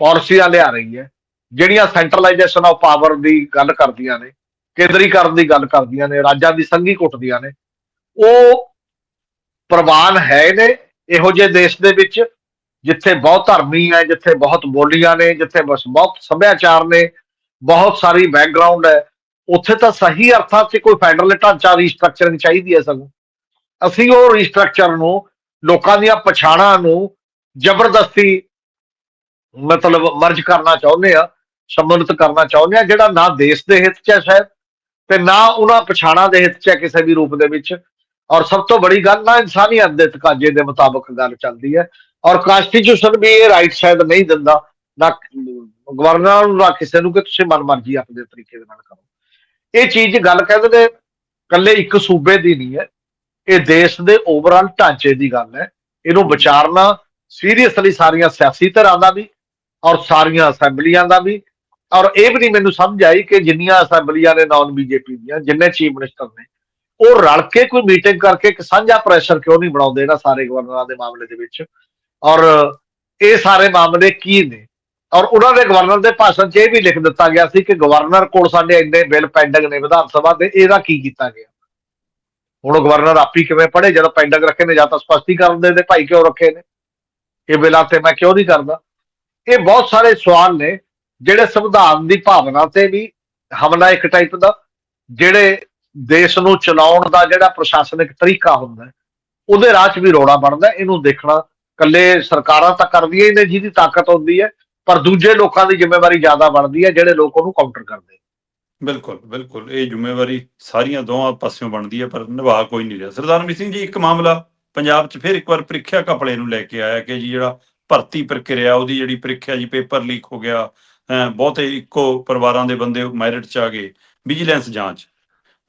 ਪਾਲਿਸੀਆਂ ਲਿਆ ਰਹੀ ਹੈ, ਜਿਹੜੀਆਂ ਸੈਂਟਰਲਾਈਜੇਸ਼ਨ ਆਫ ਪਾਵਰ ਦੀ ਗੱਲ ਕਰਦੀਆਂ ਨੇ ਕੇਂਦਰੀਕਰਨ ਦੀ ਗੱਲ ਕਰਦੀਆਂ ਨੇ, ਰਾਜਾਂ ਦੀ ਸੰਘੀ ਕੁੱਟਦੀਆਂ ਨੇ। ਉਹ ਪ੍ਰਵਾਨ ਹੈ ਨੇ, ਇਹੋ ਜਿਹੇ ਦੇਸ਼ ਦੇ ਵਿੱਚ, ਜਿੱਥੇ ਬਹੁਤ ਧਰਮੀ ਹੈ, ਜਿੱਥੇ ਬਹੁਤ ਬੋਲੀਆਂ ਨੇ, ਜਿੱਥੇ ਬਸ ਬਹੁਤ ਸੱਭਿਆਚਾਰ ਨੇ, ਬਹੁਤ ਸਾਰੀ ਬੈਕਗ੍ਰਾਉਂਡ ਹੈ। ਉੱਥੇ ਤਾਂ ਸਹੀ ਅਰਥਾਂ 'ਚ ਕੋਈ ਫੈਡਰਲ ਢਾਂਚਾ ਰੀਸਟਰਕਚਰਿੰਗ ਚਾਹੀਦੀ ਹੈ ਸਗੋਂ ਅਸੀਂ ਉਹ ਰੀਸਟਰਕਚਰ ਨੂੰ, ਲੋਕਾਂ ਦੀਆਂ ਪਛਾਣਾਂ ਨੂੰ ਜ਼ਬਰਦਸਤੀ ਮਤਲਬ ਮਰਜ ਕਰਨਾ ਚਾਹੁੰਦੇ ਆ ਸੰਬੰਧਿਤ ਕਰਨਾ ਚਾਹੁੰਦੇ ਆ ਜਿਹੜਾ ਨਾ ਦੇਸ਼ ਦੇ ਹਿੱਤ 'ਚ ਹੈ, ਸ਼ਾਇਦ। ਤੇ ਨਾ ਉਹਨਾਂ ਪਛਾਣਾਂ ਦੇ ਹਿੱਤ 'ਚ ਕਿਸੇ ਵੀ ਰੂਪ ਦੇ ਵਿੱਚ। ਔਰ ਸਭ ਤੋਂ ਬੜੀ ਗੱਲ ਨਾ ਇਨਸਾਨੀਅਤ ਦੇ ਤਕਾਜ਼ੇ ਦੇ ਮੁਤਾਬਕ ਗੱਲ ਚੱਲਦੀ ਹੈ। ਔਰ ਕਨਸਟੀਟਿਊਸ਼ਨ ਵੀ ਇਹ ਰਾਈਟ ਸਾਈਡ ਨਹੀਂ ਦਿੰਦਾ। ਨਾ ਗਵਰਨਰ ਨੂੰ, ਨਾ ਕਿਸੇ ਨੂੰ, ਕਿ ਤੁਸੀਂ ਮਨਮਰਜ਼ੀ ਆਪਣੇ ਤਰੀਕੇ ਦੇ ਨਾਲ ਕਰੋ। ਇਹ ਚੀਜ਼ ਗੱਲ ਕਹਿੰਦੇ ਨੇ ਕੱਲੇ ਇੱਕ ਸੂਬੇ ਦੀ ਨਹੀਂ ਹੈ। ਇਹ ਦੇਸ਼ ਦੇ ਓਵਰਆਲ ਢਾਂਚੇ ਦੀ ਗੱਲ ਹੈ। ਇਹਨੂੰ ਵਿਚਾਰਨਾ ਸੀਰੀਅਸਲੀ ਸਾਰੀਆਂ ਸਿਆਸੀ ਧਿਰਾਂ ਦਾ ਵੀ ਔਰ ਸਾਰੀਆਂ ਅਸੈਂਬਲੀਆਂ ਦਾ ਵੀ। ਔਰ ਇਹ ਵੀ ਨਹੀਂ ਮੈਨੂੰ ਸਮਝ ਆਈ ਕਿ ਜਿੰਨੀਆਂ ਅਸੈਂਬਲੀਆਂ ਨੇ ਨਾਨ ਬੀਜੇਪੀ ਦੀਆਂ, ਜਿੰਨੇ ਚੀਫ ਮਿਨਿਸਟਰ ਨੇ, ਉਹ ਰਲ ਕੇ ਕੋਈ ਮੀਟਿੰਗ ਕਰਕੇ ਇੱਕ ਸਾਂਝਾ ਪ੍ਰੈਸ਼ਰ ਕਿਉਂ ਨਹੀਂ ਬਣਾਉਂਦੇ ਇਹਨਾਂ ਸਾਰੇ ਗਵਰਨਰਾਂ ਦੇ ਮਾਮਲੇ ਦੇ ਵਿੱਚ? ਔਰ ਇਹ ਸਾਰੇ ਮਾਮਲੇ ਕੀ ਨੇ? ਔਰ ਉਹਨਾਂ ਦੇ ਗਵਰਨਰ ਦੇ ਭਾਸ਼ਣ 'ਚ ਇਹ ਵੀ ਲਿਖ ਦਿੱਤਾ ਗਿਆ ਸੀ ਕਿ ਗਵਰਨਰ ਕੋਲ ਸਾਡੇ ਇੰਨੇ ਬਿੱਲ ਪੈਂਡਿੰਗ ਨੇ ਵਿਧਾਨ ਸਭਾ ਦੇ, ਇਹਦਾ ਕੀ ਕੀਤਾ ਗਿਆ? ਹੁਣ ਉਹ ਗਵਰਨਰ ਆਪੀ ਕਿਵੇਂ ਪੜੇ ਜਦੋਂ ਪੈਂਡਿੰਗ ਰੱਖੇ ਨੇ, ਜਾਂ ਤਾਂ ਸਪਸ਼ਟੀਕਰਨ ਦੇ ਦੇ, ਭਾਈ ਕਿਉਂ ਰੱਖੇ ਨੇ? ਇਹ ਬਿੱਲਾਂ ਤੇ ਮੈਂ ਕਿਉਂ ਨਹੀਂ ਕਰਦਾ? ਇਹ ਬਹੁਤ ਸਾਰੇ ਸਵਾਲ ਨੇ ਜਿਹੜੇ ਸੰਵਿਧਾਨ ਦੀ ਭਾਵਨਾ ਤੇ ਵੀ ਹਮਲਾ ਇੱਕ ਟਾਈਪ ਦਾ, ਜਿਹੜੇ ਦੇਸ਼ ਨੂੰ ਚਲਾਉਣ ਦਾ ਜਿਹੜਾ ਪ੍ਰਸ਼ਾਸਨਿਕ ਤਰੀਕਾ ਹੁੰਦਾ, ਉਹਦੇ ਰਾਹ 'ਚ ਵੀ ਰੋੜਾ ਬਣਦਾ, ਇਹਨੂੰ ਦੇਖਣਾ ਕੱਲੇ ਸਰਕਾਰਾਂ ਤਾਂ ਕਰਦੀਆਂ ਹੀ ਨੇ ਜਿਹਦੀ ਤਾਕਤ ਹੁੰਦੀ ਹੈ, ਪਰ ਦੂਜੇ ਲੋਕਾਂ ਦੀ ਜ਼ਿੰਮੇਵਾਰੀ ਜ਼ਿਆਦਾ ਬਣਦੀ ਹੈ, ਜਿਹੜੇ ਲੋਕ ਉਹਨੂੰ ਕਾਊਂਟਰ ਕਰਦੇ ਬਿਲਕੁਲ ਬਿਲਕੁਲ, ਇਹ ਜ਼ਿੰਮੇਵਾਰੀ ਸਾਰੀਆਂ ਦੋਵਾਂ ਪਾਸਿਓਂ ਬਣਦੀ ਹੈ, ਪਰ ਨਿਭਾ ਕੋਈ ਨਹੀਂ ਰਿਹਾ। ਸਰਦਾਰ ਮੀ ਸਿੰਘ ਜੀ, ਇੱਕ ਮਾਮਲਾ ਪੰਜਾਬ 'ਚ ਫਿਰ ਇੱਕ ਵਾਰ ਪ੍ਰੀਖਿਆ ਘਪਲੇ ਨੂੰ ਲੈ ਕੇ ਆਇਆ ਕਿ ਜੀ ਜਿਹੜਾ ਭਰਤੀ ਪ੍ਰਕਿਰਿਆ, ਉਹਦੀ ਜਿਹੜੀ ਪ੍ਰੀਖਿਆ ਜੀ, ਪੇਪਰ ਲੀਕ ਹੋ ਗਿਆ ਬਹੁਤੇ ਇੱਕੋ ਪਰਿਵਾਰਾਂ ਦੇ ਬੰਦੇ ਮੈਰਿਟ 'ਚ ਆ ਗਏ, ਵਿਜੀਲੈਂਸ ਜਾਂਚ।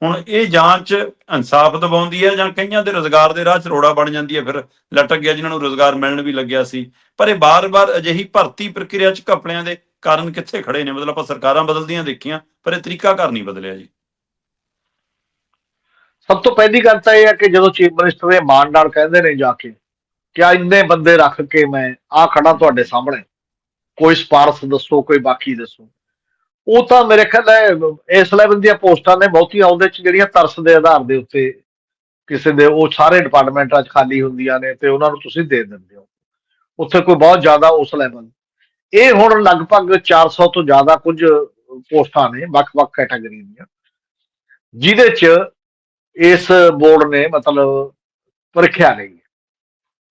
ਹੁਣ ਇਹ ਜਾਂਚ ਇਨਸਾਫ ਦਿਵਾਉਂਦੀ ਹੈ ਜਾਂ ਕਈਆਂ ਦੇ ਰੋਜ਼ਗਾਰ ਦੇ ਰਾਹ 'ਚ ਰੋੜਾ ਬਣ ਜਾਂਦੀ ਹੈ, ਫਿਰ ਲਟਕ ਗਿਆ ਜਿਨ੍ਹਾਂ ਨੂੰ ਰੋਜ਼ਗਾਰ ਮਿਲਣ ਵੀ ਲੱਗਿਆ ਸੀ। ਪਰ ਇਹ ਬਾਰ-ਬਾਰ ਅਜਿਹੀ ਭਰਤੀ ਪ੍ਰਕਿਰਿਆ 'ਚ ਘਪਲਿਆਂ ਦੇ ਕਾਰਨ ਕਿੱਥੇ ਖੜੇ ਨੇ? ਮਤਲਬ ਆਪਾਂ ਸਰਕਾਰਾਂ ਬਦਲਦੀਆਂ ਦੇਖੀਆਂ, ਪਰ ਇਹ ਤਰੀਕਾ ਘਰ ਨਹੀਂ ਬਦਲਿਆ ਜੀ। ਸਭ ਤੋਂ ਪਹਿਲੀ ਗੱਲ ਤਾਂ ਇਹ ਹੈ ਕਿ ਜਦੋਂ ਚੀਫ ਮਿਨਿਸਟਰ ਇਹ ਮਾਨ ਨਾਲ ਕਹਿੰਦੇ ਨੇ ਜਾ ਕੇ ਕਿ ਆ ਇੰਨੇ ਬੰਦੇ ਰੱਖ ਕੇ ਮੈਂ ਆ ਖੜਾ ਤੁਹਾਡੇ ਸਾਹਮਣੇ ਕੋਈ ਸਪਾਰਸ ਦੱਸੋ, ਕੋਈ ਬਾਕੀ ਦੱਸੋ। ਉਹ ਤਾਂ ਮੇਰੇ ਖਿਆਲ ਹੈ ਇਸ ਲੈਵਲ ਦੀਆਂ ਪੋਸਟਾਂ ਨੇ ਬਹੁਤੀ ਆਉਂਦੇ ਚ ਜਿਹੜੀਆਂ ਤਰਸ ਦੇ ਆਧਾਰ ਦੇ ਉੱਤੇ ਕਿਸੇ ਦੇ, ਉਹ ਸਾਰੇ ਡਿਪਾਰਟਮੈਂਟਾਂ 'ਚ ਖਾਲੀ ਹੁੰਦੀਆਂ ਨੇ ਤੇ ਉਹਨਾਂ ਨੂੰ ਤੁਸੀਂ ਦੇ ਦਿੰਦੇ ਹੋ। ਉੱਥੇ ਕੋਈ ਬਹੁਤ ਜ਼ਿਆਦਾ ਉਸ ਲੈਵਲ ਇਹ ਹੁਣ ਲਗਭਗ 400 ਤੋਂ ਜ਼ਿਆਦਾ ਕੁਝ ਪੋਸਟਾਂ ਨੇ, ਵੱਖ-ਵੱਖ ਕੈਟਾਗਰੀ ਦੀਆਂ। ਜਿਹਦੇ 'ਚ ਇਸ ਬੋਰਡ ਨੇ ਮਤਲਬ ਪ੍ਰੀਖਿਆ ਲਈ।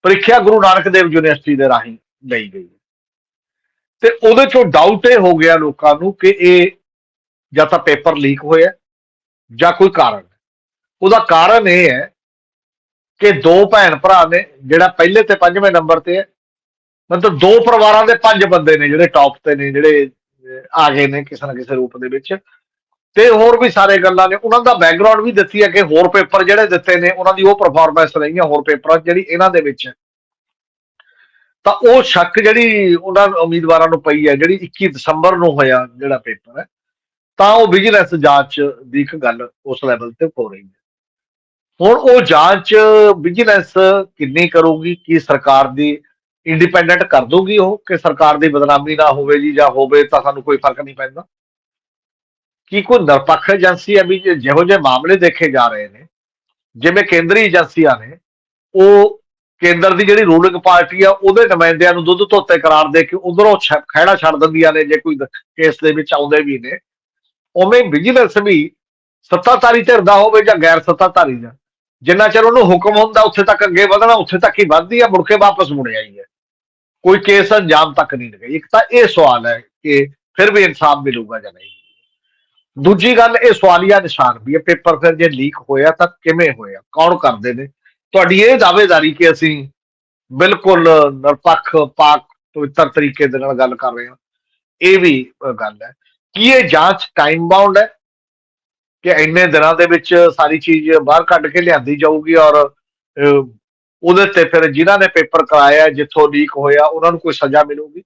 ਪ੍ਰੀਖਿਆ ਗੁਰੂ ਨਾਨਕ ਦੇਵ ਯੂਨੀਵਰਸਿਟੀ ਦੇ ਰਾਹੀਂ ਲਈ ਗਈ। ਹੈ। ਤੇ ਉਹਦੇ ਚੋਂ ਡਾਊਟ ਇਹ ਹੋ ਗਿਆ ਲੋਕਾਂ ਨੂੰ ਕਿ ਇਹ ਜਾਂ ਤਾਂ ਪੇਪਰ ਲੀਕ ਹੋਇਆ ਜਾਂ ਕੋਈ ਕਾਰਨ ਉਹਦਾ ਕਾਰਨ ਇਹ ਹੈ ਕਿ ਦੋ ਭੈਣ ਭਰਾ ਨੇ, ਜਿਹੜਾ ਪਹਿਲੇ ਤੇ ਪੰਜਵੇਂ ਨੰਬਰ ਤੇ ਹੈ, ਮਤਲਬ ਦੋ ਪਰਿਵਾਰਾਂ ਦੇ ਪੰਜ ਬੰਦੇ ਨੇ ਜਿਹੜੇ ਟੌਪ ਤੇ ਨੇ, ਜਿਹੜੇ ਆ ਗਏ ਨੇ ਕਿਸੇ ਨਾ ਕਿਸੇ ਰੂਪ ਦੇ ਵਿੱਚ। ਤੇ ਹੋਰ ਵੀ ਸਾਰੇ ਗੱਲਾਂ ਨੇ। ਉਹਨਾਂ ਦਾ ਬੈਕਗ੍ਰਾਉਂਡ ਵੀ ਦਿੱਤੀ ਹੈ ਕਿ ਹੋਰ ਪੇਪਰ ਜਿਹੜੇ ਦਿੱਤੇ ਨੇ, ਉਹਨਾਂ ਦੀ ਉਹ ਪਰਫਾਰਮੈਂਸ ਰਹੀਆਂ ਹੋਰ ਪੇਪਰਾਂ ਜਿਹੜੀ ਇਹਨਾਂ ਦੇ ਵਿੱਚ ਹੈ। ਤਾਂ ਉਹ ਸ਼ੱਕ ਜਿਹੜੀ ਉਹਨਾਂ ਉਮੀਦਵਾਰਾਂ ਨੂੰ ਪਈ ਹੈ, ਜਿਹੜੀ 21 ਦਸੰਬਰ ਨੂੰ ਹੋਇਆ ਜਿਹੜਾ ਪੇਪਰ ਹੈ, ਤਾਂ ਉਹ ਵਿਜੀਲੈਂਸ ਜਾਂਚ ਦੀ ਇੱਕ ਗੱਲ ਉਸ ਲੈਵਲ ਤੇ ਹੋ ਰਹੀ ਹੈ। ਹੁਣ ਉਹ ਜਾਂਚ ਵਿਜੀਲੈਂਸ ਕਿੰਨੀ ਕਰੂਗੀ, ਕਿ ਸਰਕਾਰ ਦੀ ਇੰਡੀਪੈਂਡੈਂਟ ਕਰ ਦੂਗੀ ਉਹ, ਕਿ ਸਰਕਾਰ ਦੀ ਬਦਨਾਮੀ ਨਾ ਹੋਵੇ ਜੀ ਜਾਂ ਹੋਵੇ ਤਾਂ ਸਾਨੂੰ ਕੋਈ ਫ਼ਰਕ ਨਹੀਂ ਪੈਂਦਾ? ਕੀ ਕੋਈ ਨਿਰਪੱਖ ਏਜੰਸੀ ਹੈ ਵੀ ਜਿਹੋ ਜਿਹੇ ਮਾਮਲੇ ਦੇਖੇ ਜਾ ਰਹੇ ਨੇ, ਜਿਵੇਂ ਕੇਂਦਰੀ ਏਜੰਸੀਆਂ ਨੇ, ਉਹ ਕੇਂਦਰ ਦੀ ਜਿਹੜੀ ਰੂਲਿੰਗ ਪਾਰਟੀ ਆ, ਉਹਦੇ ਨੁਮਾਇੰਦਿਆਂ ਨੂੰ ਦੁੱਧ ਧੋਤੇ ਕਰਾਰ ਦੇ ਕੇ ਉਧਰੋਂ ਖਹਿੜਾ ਛੱਡ ਦਿੰਦੀਆਂ ਨੇ, ਜੇ ਕੋਈ ਕੇਸ ਦੇ ਵਿੱਚ ਆਉਂਦੇ ਵੀ ਨੇ। ਉਵੇਂ ਵਿਜੀਲੈਂਸ ਵੀ ਸੱਤਾਧਾਰੀ ਧਿਰਦਾ ਹੋਵੇ ਜਾਂ ਗੈਰ ਸੱਤਾਧਾਰੀ ਦਾ, ਜਿੰਨਾ ਚਿਰ ਉਹਨੂੰ ਹੁਕਮ ਹੁੰਦਾ ਉੱਥੇ ਤੱਕ ਅੱਗੇ ਵਧਣਾ, ਉੱਥੇ ਤੱਕ ਹੀ ਵੱਧਦੀ ਆ, ਮੁੜ ਕੇ ਵਾਪਸ ਮੁੜ ਆਈ ਹੈ ਕੋਈ ਕੇਸ ਅੰਜਾਮ ਤੱਕ ਨਹੀਂ ਲਗਾਈ ਇੱਕ ਤਾਂ ਇਹ ਸਵਾਲ ਹੈ ਕਿ ਫਿਰ ਵੀ ਇਨਸਾਫ ਮਿਲੂਗਾ ਜਾਂ ਨਹੀਂ। ਦੂਜੀ ਗੱਲ, ਇਹ ਸਵਾਲੀਆ ਨਿਸ਼ਾਨ ਵੀ ਹੈ ਪੇਪਰ ਫਿਰ ਜੇ ਲੀਕ ਹੋਇਆ ਤਾਂ ਕਿਵੇਂ ਹੋਇਆ, ਕੌਣ ਕਰਦੇ ਨੇ? ਤੁਹਾਡੀ ਇਹ ਦਾਅਵੇਦਾਰੀ ਕਿ ਅਸੀਂ ਬਿਲਕੁਲ ਨਿਰਪੱਖ, ਪਾਕ, ਪਵਿੱਤਰ ਤਰੀਕੇ ਦੇ ਨਾਲ ਗੱਲ ਕਰ ਰਹੇ ਹਾਂ। ਇਹ ਵੀ ਗੱਲ ਹੈ ਕੀ ਇਹ ਜਾਂਚ ਟਾਈਮ ਬਾਉਂਡ ਹੈ ਕਿ ਇੰਨੇ ਦਿਨਾਂ ਦੇ ਵਿੱਚ ਸਾਰੀ ਚੀਜ਼ ਬਾਹਰ ਕੱਢ ਕੇ ਲਿਆਂਦੀ ਜਾਊਗੀ ਔਰ ਉਹਦੇ ਤੇ ਫਿਰ ਜਿਨ੍ਹਾਂ ਨੇ ਪੇਪਰ ਕਰਾਇਆ, ਜਿੱਥੋਂ ਲੀਕ ਹੋਇਆ, ਉਹਨਾਂ ਨੂੰ ਕੋਈ ਸਜ਼ਾ ਮਿਲੂਗੀ?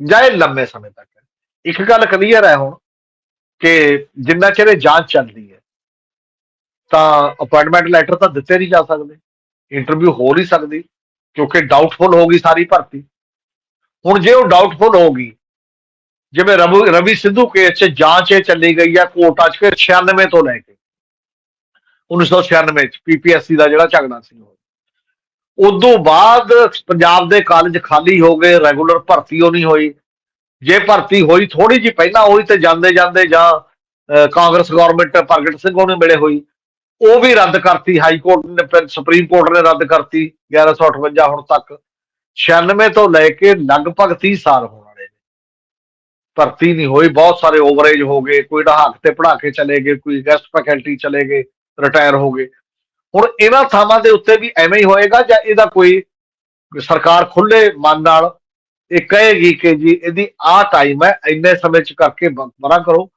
ਜਾਂ ਇਹ ਲੰਮੇ ਸਮੇਂ ਤੱਕ ਇੱਕ ਗੱਲ ਕਲੀਅਰ ਹੈ ਹੁਣ ਕਿ ਜਿੰਨਾ ਚਿਰ ਇਹ ਜਾਂਚ ਚੱਲਦੀ ਹੈ ਤਾਂ ਅਪਾਇੰਟਮੈਂਟ ਲੈਟਰ ਤਾਂ ਦਿੱਤੇ ਨਹੀਂ ਜਾ ਸਕਦੇ ਇੰਟਰਵਿਊ ਹੋ ਨਹੀਂ ਸਕਦੀ, ਕਿਉਂਕਿ ਡਾਊਟਫੁਲ ਹੋ ਗਈ ਸਾਰੀ ਭਰਤੀ। ਹੁਣ ਜੇ ਉਹ ਡਾਊਟਫੁਲ ਹੋ ਗਈ, ਜਿਵੇਂ ਰਵੀ ਰਵੀ ਸਿੱਧੂ ਕੇਸ 'ਚ ਜਾਂਚ ਇਹ ਚੱਲੀ ਗਈ ਆ ਕੋਰਟਾਂ 'ਚ ਫਿਰ 96 ਤੋਂ ਲੈ ਕੇ। 1996 'ਚ ਪੀਪੀਐਸਸੀ ਦਾ ਜਿਹੜਾ ਝਗੜਾ ਸੀ ਉਹ। ਉਦੋਂ ਬਾਅਦ ਪੰਜਾਬ ਦੇ ਕਾਲਜ ਖਾਲੀ ਹੋ ਗਏ ਰੈਗੂਲਰ ਭਰਤੀ ਉਹ ਨਹੀਂ ਹੋਈ। ਜੇ ਭਰਤੀ ਹੋਈ ਥੋੜੀ ਜਿਹੀ ਪਹਿਲਾਂ ਹੋਈ ਤੇ ਜਾਂਦੇ ਜਾਂਦੇ ਜਾਂ ਕਾਂਗਰਸ ਗਵਰਨਮੈਂਟ ਪ੍ਰਗਟ ਸਿੰਘ ਉਹਨੇ ਮਿਲੇ ਹੋਈ। ਉਹ ਵੀ ਰੱਦ ਕਰਤੀ, ਹਾਈ ਕੋਰਟ ਨੇ, ਫਿਰ ਸੁਪਰੀਮ ਕੋਰਟ ਨੇ ਰੱਦ ਕਰਤੀ 1158 ਹੁਣ ਤੱਕ। 96 ਤੋਂ ਲੈ ਕੇ ਲਗਭਗ 30 ਸਾਲ ਹੋਣ ਵਾਲੇ ਨੇ। ਭਰਤੀ ਨਹੀਂ ਹੋਈ, ਬਹੁਤ ਸਾਰੇ ਓਵਰੇਜ ਹੋ ਗਏ, ਕੋਈ ਢਹਾਕ ਤੇ ਪੜਾ ਕੇ ਚਲੇ ਗਏ, ਕੋਈ ਗੈਸਟ ਫੈਕਲਟੀ ਚਲੇ ਗਏ, ਰਿਟਾਇਰ ਹੋ ਗਏ। ਹੁਣ ਇਹਨਾਂ ਥਾਵਾਂ ਦੇ ਉੱਤੇ ਵੀ ਐਵੇਂ ਹੀ ਹੋਏਗਾ ਜਾਂ ਇਹਦਾ ਕੋਈ ਸਰਕਾਰ ਖੁੱਲੇ ਮਨ ਨਾਲ ਇਹ ਕਹੇਗੀ ਕਿ ਜੀ, ਇਹਦੀ ਆਹ ਟਾਈਮ ਹੈ, ਇੰਨੇ ਸਮੇਂ ਚ ਕਰਕੇ ਬ- ਕਰੋ।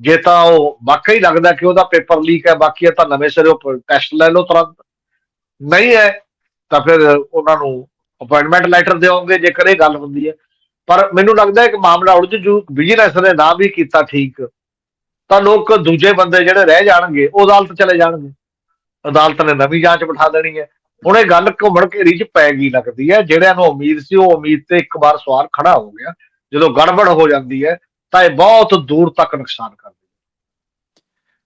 ਜੇ ਤਾਂ ਉਹ ਵਾਕਈ ਲੱਗਦਾ ਕਿ ਉਹਦਾ ਪੇਪਰ ਲੀਕ ਹੈ, ਬਾਕੀ ਹੈ ਤਾਂ ਨਵੇਂ ਸਿਰੇ ਟੈਸਟ ਲੈ ਲਓ ਤੁਰੰਤ। ਨਹੀਂ ਹੈ, ਤਾਂ ਫਿਰ ਉਹਨਾਂ ਨੂੰ ਅਪਾਇੰਟਮੈਂਟ ਲੈਟਰ ਦੇਵੋਗੇ ਜੇਕਰ ਇਹ ਗੱਲ ਹੁੰਦੀ ਹੈ। ਪਰ ਮੈਨੂੰ ਲੱਗਦਾ ਹੈ ਕਿ ਮਾਮਲਾ ਉਲਝ ਜੂ ਵਿਜੀਲੈਂਸ ਨੇ ਨਾ ਵੀ ਕੀਤਾ ਠੀਕ, ਤਾਂ ਲੋਕ ਦੂਜੇ ਬੰਦੇ ਜਿਹੜੇ ਰਹਿ ਜਾਣਗੇ, ਉਹ ਅਦਾਲਤ ਚਲੇ ਜਾਣਗੇ। ਅਦਾਲਤ ਨੇ ਨਵੀਂ ਜਾਂਚ ਬਿਠਾ ਦੇਣੀ ਹੈ। ਹੁਣ ਇਹ ਗੱਲ ਘੁੰਮਣ ਘੇਰੀ ਚ ਪੈ ਗਈ ਲੱਗਦੀ ਹੈ। ਜਿਹੜਿਆਂ ਨੂੰ ਉਮੀਦ ਸੀ, ਉਹ ਉਮੀਦ ਤੇ ਇੱਕ ਵਾਰ ਸਵਾਲ ਖੜਾ ਹੋ ਗਿਆ। ਜਦੋਂ ਗੜਬੜ ਹੋ ਜਾਂਦੀ ਹੈ ਤਾਂ ਇਹ ਬਹੁਤ ਦੂਰ ਤੱਕ ਨੁਕਸਾਨ ਕਰਦੀ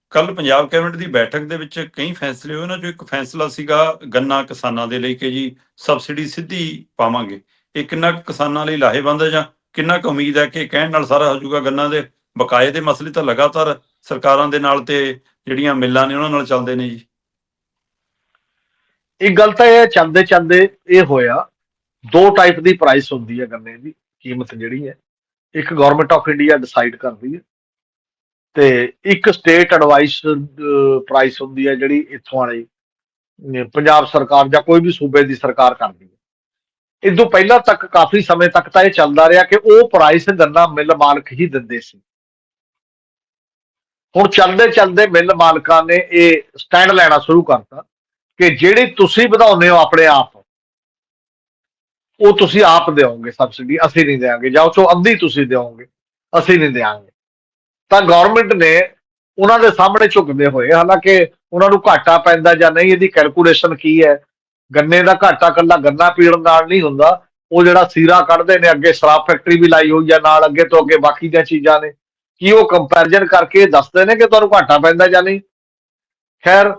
ਕੱਲ ਪੰਜਾਬ ਕੈਬਨਿਟ ਦੀ ਬੈਠਕ ਦੇ ਵਿੱਚ ਕਈ ਫੈਸਲੇ ਹੋਏ ਉਹਨਾਂ ਚੋਂ ਇੱਕ ਫੈਸਲਾ ਸੀਗਾ ਗੰਨਾ ਕਿਸਾਨਾਂ ਦੇ ਲਈ ਕਿ ਜੀ ਸਬਸਿਡੀ ਸਿੱਧੀ ਪਾਵਾਂਗੇ। ਇਹ ਕਿੰਨਾ ਕੁ ਕਿਸਾਨਾਂ ਲਈ ਲਾਹੇਵੰਦ ਹੈ ਜਾਂ ਕਿੰਨਾ ਕੁ ਉਮੀਦ ਹੈ ਕਿ ਕਹਿਣ ਨਾਲ ਸਾਰਾ ਹੋ ਜਾਊਗਾ ਗੰਨਾ ਦੇ ਬਕਾਏ ਦੇ ਮਸਲੇ ਤਾਂ ਲਗਾਤਾਰ ਸਰਕਾਰਾਂ ਦੇ ਨਾਲ ਤੇ ਜਿਹੜੀਆਂ ਮਿੱਲਾਂ ਨੇ ਉਹਨਾਂ ਨਾਲ ਚੱਲਦੇ ਨੇ ਜੀ। ਇੱਕ ਗੱਲ ਤਾਂ ਇਹ ਚੰਦੇ ਚੰਦੇ ਇਹ ਹੋਇਆ। ਦੋ ਟਾਈਪ ਦੀ ਪ੍ਰਾਈਸ ਹੁੰਦੀ ਹੈ ਗੰਨੇ ਦੀ ਕੀਮਤ ਜਿਹੜੀ ਹੈ। ਇੱਕ ਗਵਰਨਮੈਂਟ ਆਫ ਇੰਡੀਆ ਡਿਸਾਈਡ ਕਰਦੀ ਹੈ। ਤੇ ਇੱਕ ਸਟੇਟ ਐਡਵਾਈਸ ਪ੍ਰਾਈਸ ਹੁੰਦੀ ਹੈ ਜਿਹੜੀ ਇੱਥੋਂ ਵਾਲੀ ਪੰਜਾਬ ਸਰਕਾਰ ਜਾਂ ਕੋਈ ਵੀ ਸੂਬੇ ਦੀ ਸਰਕਾਰ ਕਰਦੀ ਹੈ। ਇਹ ਤੋਂ ਪਹਿਲਾਂ ਤੱਕ, ਕਾਫੀ ਸਮੇਂ ਤੱਕ ਤਾਂ ਇਹ ਚੱਲਦਾ ਰਿਹਾ ਕਿ ਉਹ ਪ੍ਰਾਈਸ ਗੰਨਾ ਮਿੱਲ ਮਾਲਕ ਹੀ ਦਿੰਦੇ ਸੀ। ਹੁਣ ਚੱਲਦੇ ਚੱਲਦੇ ਮਿੱਲ ਮਾਲਕਾਂ ਨੇ ਇਹ ਸਟੈਂਡ ਲੈਣਾ ਸ਼ੁਰੂ ਕਰਤਾ ਕਿ ਜਿਹੜੀ ਤੁਸੀਂ ਵਧਾਉਂਦੇ ਹੋ ਆਪਣੇ ਆਪ ਉਹ ਤੁਸੀਂ ਆਪ ਦਿਓਗੇ ਸਬਸਿਡੀ ਅਸੀਂ ਨਹੀਂ ਦੇਵਾਂਗੇ ਜਾਂ ਉਹ ਚੋਂ ਅੱਧੀ ਤੁਸੀਂ ਦਿਓਗੇ, ਅਸੀਂ ਨਹੀਂ ਦੇਵਾਂਗੇ ਤਾਂ ਗਵਰਨਮੈਂਟ ਨੇ ਉਹਨਾਂ ਦੇ ਸਾਹਮਣੇ ਝੁਕਦੇ ਹੋਏ, ਹਾਲਾਂਕਿ ਉਹਨਾਂ ਨੂੰ ਘਾਟਾ ਪੈਂਦਾ ਜਾਂ ਨਹੀਂ, ਇਹਦੀ ਕੈਲਕੂਲੇਸ਼ਨ ਕੀ ਹੈ? ਗੰਨੇ ਦਾ ਘਾਟਾ ਕੱਲਾ ਗੰਨਾ ਪੀੜਨ ਨਾਲ ਨਹੀਂ ਹੁੰਦਾ। ਉਹ ਜਿਹੜਾ ਸੀਰਾ ਕੱਢਦੇ ਨੇ, ਅੱਗੇ ਸ਼ਰਾਬ ਫੈਕਟਰੀ ਵੀ ਲਾਈ ਹੋਈ ਆ, ਨਾਲ ਅੱਗੇ ਤੋਂ ਅੱਗੇ ਬਾਕੀ ਦੀਆਂ ਚੀਜ਼ਾਂ ਨੇ। ਕੀ ਉਹ ਕੰਪੈਰੀਜ਼ਨ ਕਰਕੇ ਦੱਸਦੇ ਨੇ ਕਿ ਤੁਹਾਨੂੰ ਘਾਟਾ ਪੈਂਦਾ ਜਾਂ ਨਹੀਂ? ਖੈਰ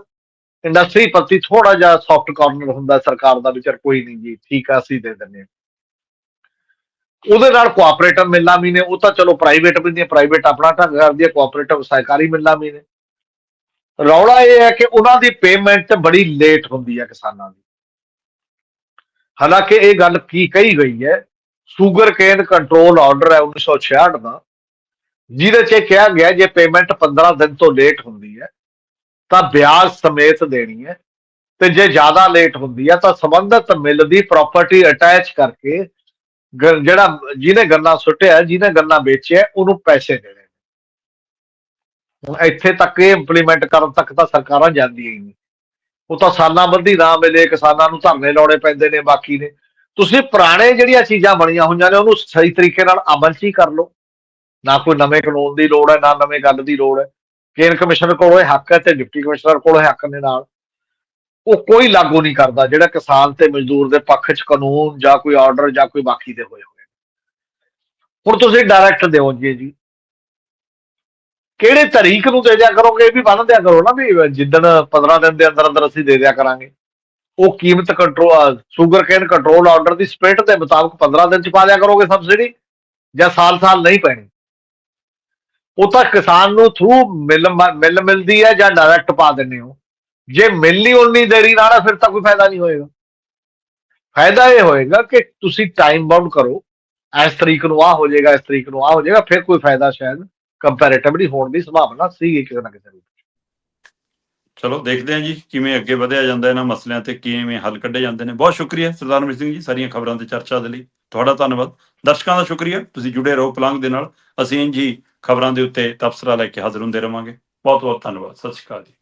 ਇੰਡਸਟਰੀ ਪ੍ਰਤੀ ਥੋੜਾ ਜਿਹਾ ਸੌਫਟ ਕਾਰਨਰ ਹੁੰਦਾ ਸਰਕਾਰ ਦਾ ਵਿਚਾਰ ਕੋਈ ਨਹੀਂ ਜੀ, ਠੀਕ ਆ ਅਸੀਂ ਦੇ ਦਿੰਦੇ ਉਹਦੇ ਨਾਲ ਕੋਆਪਰੇਟਿਵ ਮਿਲਾਂ ਵੀ ਨੇ, ਉਹ ਤਾਂ ਚਲੋ ਪ੍ਰਾਈਵੇਟ ਵੀ ਨੇ ਪ੍ਰਾਈਵੇਟ ਆਪਣਾ ਢੰਗ ਕਰਦੀ ਹੈ ਕੋਆਪਰੇਟਿਵ ਸਹਿਕਾਰੀ ਮਿਲਾਂ ਵੀ ਨੇ। ਰੌਲਾ ਇਹ ਹੈ ਕਿ ਉਹਨਾਂ ਦੀ ਪੇਮੈਂਟ ਬੜੀ ਲੇਟ ਹੁੰਦੀ ਹੈ ਕਿਸਾਨਾਂ ਦੀ। ਹਾਲਾਂਕਿ ਇਹ ਗੱਲ ਕੀ ਕਹੀ ਗਈ ਹੈ ਸ਼ੂਗਰ ਕੇਨ ਕੰਟਰੋਲ ਆਰਡਰ ਹੈ 1966 ਦਾ, ਜਿਹਦੇ 'ਚ ਇਹ ਕਿਹਾ ਗਿਆ ਜੇ ਪੇਮੈਂਟ 15 ਦਿਨ ਤੋਂ ਲੇਟ ਹੁੰਦੀ ਹੈ ਤਾਂ ਵਿਆਜ ਸਮੇਤ ਦੇਣੀ ਹੈ। ਤੇ ਜੇ ਜ਼ਿਆਦਾ ਲੇਟ ਹੁੰਦੀ ਹੈ ਤਾਂ ਸੰਬੰਧਿਤ ਮਿਲ ਦੀ ਪ੍ਰਾਪਰਟੀ ਅਟੈਚ ਕਰਕੇ ਗ- ਜਿਹੜਾ ਜਿਹਨੇ ਗੰਨਾ ਸੁੱਟਿਆ, ਜਿਹਨੇ ਗੰਨਾ ਵੇਚਿਆ, ਉਹਨੂੰ ਪੈਸੇ ਦੇਣੇ ਨੇ। ਹੁਣ ਇੱਥੇ ਤੱਕ ਇਹ ਇੰਪਲੀਮੈਂਟ ਕਰਨ ਤੱਕ ਤਾਂ ਸਰਕਾਰਾਂ ਜਾਂਦੀਆਂ ਹੀ ਨਹੀਂ। ਉਹ ਤਾਂ ਸਾਲਾਂ ਬੱਧੀ ਨਾ ਮਿਲੇ, ਕਿਸਾਨਾਂ ਨੂੰ ਧਰਨੇ ਲਾਉਣੇ ਪੈਂਦੇ ਨੇ, ਬਾਕੀ ਨੇ। ਤੁਸੀਂ ਪੁਰਾਣੇ ਜਿਹੜੀਆਂ ਚੀਜ਼ਾਂ ਬਣੀਆਂ ਹੋਈਆਂ ਨੇ, ਉਹਨੂੰ ਸਹੀ ਤਰੀਕੇ ਨਾਲ ਅਮਲ 'ਚ ਹੀ ਕਰ ਲਓ। ਨਾ ਕੋਈ ਨਵੇਂ ਕਾਨੂੰਨ ਦੀ ਲੋੜ ਹੈ, ਨਾ ਨਵੇਂ ਗੱਲ ਦੀ ਲੋੜ ਹੈ। ਕੇਨ ਕਮਿਸ਼ਨਰ ਕੋਲ ਇਹ ਹੱਕ ਹੈ ਤੇ ਡਿਪਟੀ ਕਮਿਸ਼ਨਰ ਕੋਲ ਇਹ ਹੱਕ ਨੇ ਨਾਲ। ਉਹ ਕੋਈ ਲਾਗੂ ਨਹੀਂ ਕਰਦਾ ਜਿਹੜਾ ਕਿਸਾਨ ਤੇ ਮਜ਼ਦੂਰ ਦੇ ਪੱਖ 'ਚ ਕਾਨੂੰਨ ਜਾਂ ਕੋਈ ਆਰਡਰ ਜਾਂ ਕੋਈ ਬਾਕੀ ਦੇ ਹੋਏ ਹੋਏ। ਹੁਣ ਤੁਸੀਂ ਡਾਇਰੈਕਟ ਦਿਓ ਜੀ ਜੀ। ਕਿਹੜੇ ਤਰੀਕ ਨੂੰ ਦੇ ਦਿਆ ਕਰੋਗੇ? ਇਹ ਵੀ ਬੰਨ ਦਿਆ ਕਰੋ ਨਾ ਵੀ ਜਿੱਦਣ 15 ਦਿਨ ਦੇ ਅੰਦਰ ਅੰਦਰ ਅਸੀਂ ਦੇ ਦਿਆ ਕਰਾਂਗੇ। ਉਹ ਕੀਮਤ control sugar cane control order ਦੀ ਸਪਿਰਿਟ ਦੇ ਮੁਤਾਬਕ 15 ਦਿਨ ਚ ਪਾ ਦਿਆ ਕਰੋਗੇ ਸਬਸਿਡੀ ਜਾਂ ਸਾਲ-ਸਾਲ ਨਹੀਂ ਪੈਣੀ। ਉਹ ਤਾਂ ਕਿਸਾਨ ਨੂੰ ਥਰੂ ਮਿਲ ਮਿਲ ਮਿਲਦੀ ਹੈ ਜਾਂ ਡਾਇਰੈਕਟ ਪਾ ਦਿੰਦੇ ਹੋ। ਜੇ ਮਿਲ ਨਹੀਂ ਉਨੀ ਦੇਰੀ ਨਾਲ ਫਿਰ ਤਾਂ ਕੋਈ ਫਾਇਦਾ ਨਹੀਂ ਹੋਏਗਾ। ਫਾਇਦਾ ਇਹ ਹੋਏਗਾ ਕਿ ਤੁਸੀਂ ਟਾਈਮ ਬਾਉਂਡ ਕਰੋ। ਇਸ ਤਰੀਕ ਨੂੰ ਆ ਹੋ ਜਾਏਗਾ, ਇਸ ਤਰੀਕ ਨੂੰ ਆ ਹੋ ਜਾਏਗਾ, ਫਿਰ ਕੋਈ ਫਾਇਦਾ ਸ਼ਾਇਦ ਕੰਪੈਰੀਟਿਵਲੀ ਹੋਣ ਦੀ ਸੰਭਾਵਨਾ ਸੀ ਕਿਸੇ ਨਾ ਕਿਸੇ ਰੂਪ ਚਲੋ, ਦੇਖਦੇ ਹਾਂ ਜੀ ਕਿਵੇਂ ਅੱਗੇ ਵਧਿਆ ਜਾਂਦਾ ਇਹਨਾਂ ਮਸਲਿਆਂ ਤੇ, ਕਿਵੇਂ ਹੱਲ ਕੱਢੇ ਜਾਂਦੇ ਨੇ। ਬਹੁਤ ਸ਼ੁਕਰੀਆ ਸਰਦਾਰ ਅਮਰਿਤ ਸਿੰਘ ਜੀ ਸਾਰੀਆਂ ਖਬਰਾਂ ਤੇ ਚਰਚਾ ਦੇ ਲਈ। ਤੁਹਾਡਾ ਧੰਨਵਾਦ। ਦਰਸ਼ਕਾਂ ਦਾ ਸ਼ੁਕਰੀਆ। ਤੁਸੀਂ ਜੁੜੇ ਰਹੋ ਪਲੰਗ ਦੇ ਨਾਲ। ਅਸੀਂ ਇੰਝ ਖਬਰਾਂ ਦੇ ਉੱਤੇ ਤਬਸਰਾ ਲੈ ਕੇ ਹਾਜ਼ਰ ਹੁੰਦੇ ਰਵਾਂਗੇ। ਬਹੁਤ ਬਹੁਤ ਧੰਨਵਾਦ। ਸਤਿ ਸ਼੍ਰੀ ਅਕਾਲ ਜੀ।